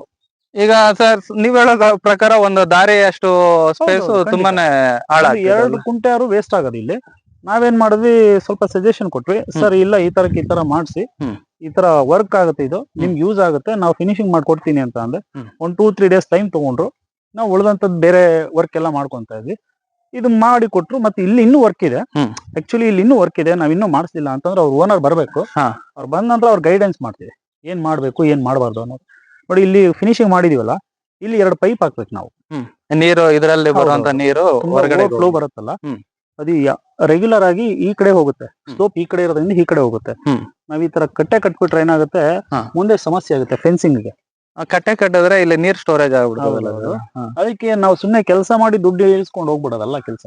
ಈಗ ಸರ್ ನೀವ್ ಹೇಳೋ ಪ್ರಕಾರ ಒಂದು ದಾರಿ ಅಷ್ಟು ಸ್ಪೇಸ್ ತುಂಬಾನೇ ಹಾಳಾಗ್ತಿದೆ
ಎರಡು ಕುಂಟೆ ಆದ್ರೂ ವೇಸ್ಟ್ ಆಗೋದು ಇಲ್ಲಿ. ನಾವೇನ್ ಮಾಡಿದ್ವಿ ಸ್ವಲ್ಪ ಸಜೆಷನ್ ಕೊಟ್ವಿ. ಸರ್ ಇಲ್ಲ ಈ ತರಕ್ಕೆ ಈ ತರ ಮಾಡಿಸಿ.
ಹ್ಮ್.
ಈ ತರ ವರ್ಕ್ ಆಗುತ್ತೆ ಇದು. ನಿಮ್ಗೆ ಯೂಸ್ ಆಗುತ್ತೆ. ನಾವು ಫಿನಿಶಿಂಗ್ ಮಾಡ್ಕೊಡ್ತೀನಿ ಅಂತ ಅಂದ್ರೆ
ಹ್ಮ್.
ಒಂದ್ ಟೂ ತ್ರೀ ಡೇಸ್ ಟೈಮ್ ತಗೊಂಡ್ರು. ನಾವು ಉಳಿದಂತದ್ ಬೇರೆ ವರ್ಕ್ ಎಲ್ಲ ಮಾಡ್ಕೊಂತ ಇದ್ವಿ. ಇದು ಮಾಡಿ ಕೊಟ್ರು ಮತ್ತೆ ಇಲ್ಲಿ ಇನ್ನೂ ವರ್ಕ್ ಇದೆ. ಆಕ್ಚುಲಿ ಇಲ್ಲಿ ಇನ್ನೂ ವರ್ಕ್ ಇದೆ. ನಾವ್ ಇನ್ನೂ ಮಾಡಿಸ್ಲಿಲ್ಲ ಅಂತಂದ್ರೆ ಅವ್ರ ಓನರ್ ಬರ್ಬೇಕು. ಅವ್ರು ಬಂದ ನಂತರ ಅವ್ರ ಗೈಡೆನ್ಸ್ ಮಾಡ್ತೀವಿ. ಏನ್ ಮಾಡ್ಬೇಕು ಏನ್ ಮಾಡಬಾರ್ದು ಅನ್ನೋದು. ನೋಡಿ ಇಲ್ಲಿ ಫಿನಿಶಿಂಗ್ ಮಾಡಿದೀವಲ್ಲ ಇಲ್ಲಿ ಎರಡು ಪೈಪ್ ಹಾಕ್ಬೇಕು ನಾವು.
ನೀರು ಇದರಲ್ಲಿ ಬರುವಂತ ನೀರು ಹೊರಗಡೆ
ಫ್ಲೋ ಬರುತ್ತಲ್ಲ. ಅದು ರೆಗ್ಯುಲರ್ ಆಗಿ ಈ ಕಡೆ ಹೋಗುತ್ತೆ. ಸ್ಲೋಪ್ ಈ ಕಡೆ ಇರೋದ್ರಿಂದ ಈ ಕಡೆ ಹೋಗುತ್ತೆ. ನಾವ್ ಈ ತರ ಕಟ್ಟೆ ಕಟ್ಬಿಟ್ರೆ ಏನಾಗುತ್ತೆ? ಮುಂದೆ ಸಮಸ್ಯೆ ಆಗುತ್ತೆ ಫೆನ್ಸಿಂಗ್ಗೆ.
ಆ ಕಟ್ಟೆ ಕಟ್ಟಿದ್ರೆ ಇಲ್ಲಿ ನೀರ್ ಸ್ಟೋರೇಜ್ ಆಗ್ಬಿಡ್ತದಲ್ಲ ಅದು.
ಅದಕ್ಕೆ ನಾವು ಸುಮ್ನೆ ಕೆಲಸ ಮಾಡಿ ದುಡ್ಡು ಇಳಿಸ್ಕೊಂಡು ಹೋಗ್ಬಿಡೋದಲ್ಲ ಕೆಲಸ.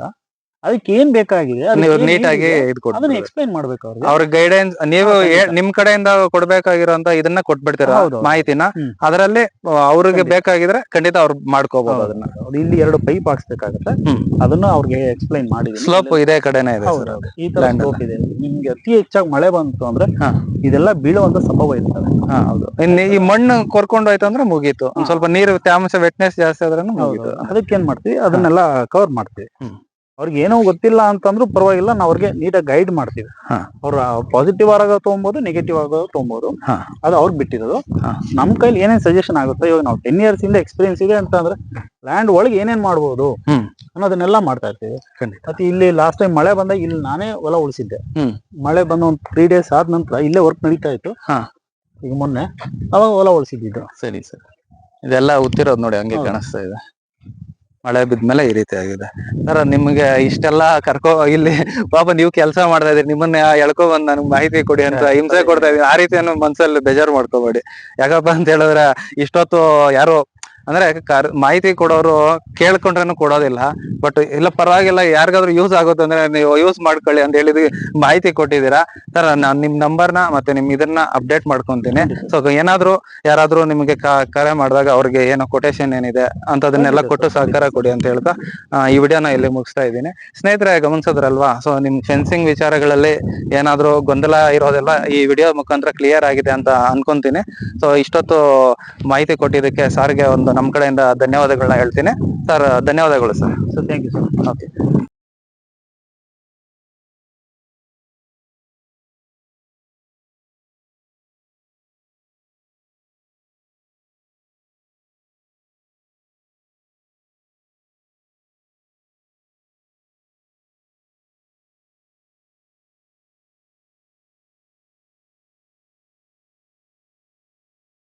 ಅದಕ್ಕೆ ಏನ್ ಬೇಕಾಗಿದೆ? ನೀಟ್
ನೀವು ನೀಟಾಗಿ
ಅದನ್ನ ಎಕ್ಸ್ಪ್ಲೈನ್ ಮಾಡ್ಬೇಕು ಅವ್ರಿಗೆ.
ಅವ್ರ ಗೈಡೆನ್ಸ್ ನೀವು ನಿಮ್ ಕಡೆಯಿಂದ ಕೊಡ್ಬೇಕಾಗಿರೋಂತ ಇದನ್ನ ಕೊಟ್ಬಿಡ್ತೀರ. ಮಾಹಿತಿನ. ಅದರಲ್ಲಿ ಅವ್ರಿಗೆ. ಬೇಕಾಗಿದ್ರೆ ಖಂಡಿತ ಅವ್ರು ಮಾಡ್ಕೋಬಹುದು ಅದನ್ನ.
ಇಲ್ಲಿ ಎರಡು ಪೈಪ್ ಹಾಕ್ಸ್ಬೇಕಾಗತ್ತೆ. ಅದನ್ನ ಅವ್ರಿಗೆ ಎಕ್ಸ್ಪ್ಲೈನ್ ಮಾಡಿ
ಸ್ಲೋಪ್ ಇದೇ ಕಡೆನೇ ಇದೆ
ಈ ತರ ಸ್ಲೋಪ್ ಇದೆ. ನಿಮ್ಗೆ ಅತಿ ಹೆಚ್ಚಾಗಿ ಮಳೆ ಬಂತು ಅಂದ್ರೆ. ಇದೆಲ್ಲ ಬೀಳುವಂತ ಸಂಭವ ಇರ್ತದೆ.
ಹೌದು. ಇನ್ನು ಈ ಮಣ್ಣು ಕೊರ್ಕೊಂಡು ಹೋಯ್ತು ಅಂದ್ರೆ ಮುಗೀತು. ಒಂದ್ ಸ್ವಲ್ಪ ನೀರು ತೇವಾಂಶ ವೆಟ್ನೆಸ್ ಜಾಸ್ತಿ ಆದ್ರೆ
ಅದಕ್ಕೆ ಏನ್ ಮಾಡ್ತೀವಿ? ಅದನ್ನೆಲ್ಲ ಕವರ್ ಮಾಡ್ತೀವಿ. ಅವ್ರಿಗೆ ಏನೋ ಗೊತ್ತಿಲ್ಲ ಅಂತಂದ್ರೂ ಪರವಾಗಿಲ್ಲ ನಾವು ಅವ್ರಿಗೆ ನೀಟಾಗಿ ಗೈಡ್ ಮಾಡ್ತೀವಿ. ಅವ್ರ ಪಾಸಿಟಿವ್ ಆಗ ತೊಗೊಬೋದು ನೆಗೆಟಿವ್ ಆಗ ತಗೊಬೋದು. ಅದು ಅವ್ರಿಗೆ ಬಿಟ್ಟಿರೋದು.
ನಮ್ಮ
ನಮ್ ಕೈಲಿ ಏನೇನ್ ಸಜೆಷನ್ ಆಗುತ್ತೆ ಇವಾಗ ನಾವು ಟೆನ್ ಇಯರ್ಸ್ ಇಂದ ಎಕ್ಸ್ಪೀರಿಯನ್ಸ್ ಇದೆ ಅಂತಂದ್ರೆ ಲ್ಯಾಂಡ್ ಒಳಗೆ ಏನೇನ್ ಮಾಡ್ಬೋದು. ಅನ್ನೋದನ್ನೆಲ್ಲ ಮಾಡ್ತಾ ಇರ್ತೀವಿ.
ಖಂಡಿತ.
ಮತ್ತೆ ಇಲ್ಲಿ ಲಾಸ್ಟ್ ಟೈಮ್ ಮಳೆ ಬಂದಾಗ ಇಲ್ಲಿ ನಾನೇ ಹೊಲ ಉಳಿಸಿದ್ದೆ. ಮಳೆ ಬಂದ ಒಂದ್ ತ್ರೀ ಡೇಸ್ ಆದ ನಂತರ ಇಲ್ಲೇ ವರ್ಕ್ ನಡೀತಾ ಇತ್ತು. ಈಗ ಮೊನ್ನೆ ಅವಾಗ ಹೊಲ ಉಳಿಸಿದ್ದು
ಸರಿ ಸರಿ. ಇದೆಲ್ಲ ಉತ್ತಿರೋದು ನೋಡಿ ಹಂಗೆ. ಕಾಣಿಸ್ತಾ ಇದೆ. ಮಳೆ ಬಿದ್ಮೇಲೆ ಈ ರೀತಿ ಆಗಿದೆ. ಸರ್, ನಿಮ್ಗೆ ಇಷ್ಟೆಲ್ಲ ಕರ್ಕೋ, ಇಲ್ಲಿ ಪಾಪ ನೀವು ಕೆಲಸ ಮಾಡ್ತಾ ಇದೀರಿ ನಿಮ್ಮನ್ನ ಎಳ್ಕೊ ಬಂದ್ ನನಗೆ ಮಾಹಿತಿ ಕೊಡಿ ಅಂತ ಹಿಂಸೆ ಕೊಡ್ತಾ ಇದೀನಿ ಆ ರೀತಿ ಮನ್ಸಲ್ಲಿ ಬೇಜಾರು ಮಾಡ್ಕೋಬೇಡಿ. ಯಾಕಪ್ಪ ಅಂತ ಹೇಳಿದ್ರೆ, ಇಷ್ಟೊತ್ತು ಯಾರು ಅಂದ್ರೆ ಕರ್- ಮಾಹಿತಿ ಕೊಡೋರು ಕೇಳ್ಕೊಂಡ್ರೇನು ಕೊಡೋದಿಲ್ಲ. ಬಟ್ ಇಲ್ಲ ಪರವಾಗಿಲ್ಲ ಯಾರಿಗಾದ್ರೂ ಯೂಸ್ ಆಗುತ್ತೆ ಅಂದ್ರೆ ನೀವು ಯೂಸ್ ಮಾಡ್ಕೊಳ್ಳಿ ಅಂತ ಹೇಳಿದ್ವಿ ಮಾಹಿತಿ ಕೊಟ್ಟಿದ್ದೀರಾ. ಸರ್ ನಾನು ನಿಮ್ ನಂಬರ್ನ ಮತ್ತೆ ನಿಮ್ ಇದನ್ನ ಅಪ್ಡೇಟ್ ಮಾಡ್ಕೊಂತೀನಿ. ಸೊ ಏನಾದ್ರೂ ಯಾರಾದ್ರೂ ನಿಮಗೆ ಕರೆ ಮಾಡಿದಾಗ ಅವ್ರಿಗೆ ಏನೋ ಕೊಟೇಶನ್ ಏನಿದೆ ಅಂತದನ್ನೆಲ್ಲ ಕೊಟ್ಟು ಸಹಕಾರ ಕೊಡಿ ಅಂತ ಹೇಳ್ತಾ ಈ ವಿಡಿಯೋನ ಇಲ್ಲಿ ಮುಗಿಸ್ತಾ ಇದ್ದೀನಿ. ಸ್ನೇಹಿತರೆ ಗಮನಿಸಿದ್ರಲ್ವಾ? ಸೊ ನಿಮ್ ಫೆನ್ಸಿಂಗ್ ವಿಚಾರಗಳಲ್ಲಿ ಏನಾದ್ರೂ ಗೊಂದಲ ಇರೋದೆಲ್ಲ ಈ ವಿಡಿಯೋ ಮುಖಾಂತರ ಕ್ಲಿಯರ್ ಆಗಿದೆ ಅಂತ ಅನ್ಕೊಂತೀನಿ. ಸೊ ಇಷ್ಟೊತ್ತು ಮಾಹಿತಿ ಕೊಟ್ಟಿದ್ದಕ್ಕೆ ಸಾರಿಗೆ ಒಂದು ನಮ್ ಕಡೆಯಿಂದ ಧನ್ಯವಾದಗಳನ್ನ ಹೇಳ್ತೀನಿ. ಸರ್ ಧನ್ಯವಾದಗಳು sir.
So thank you sir
okay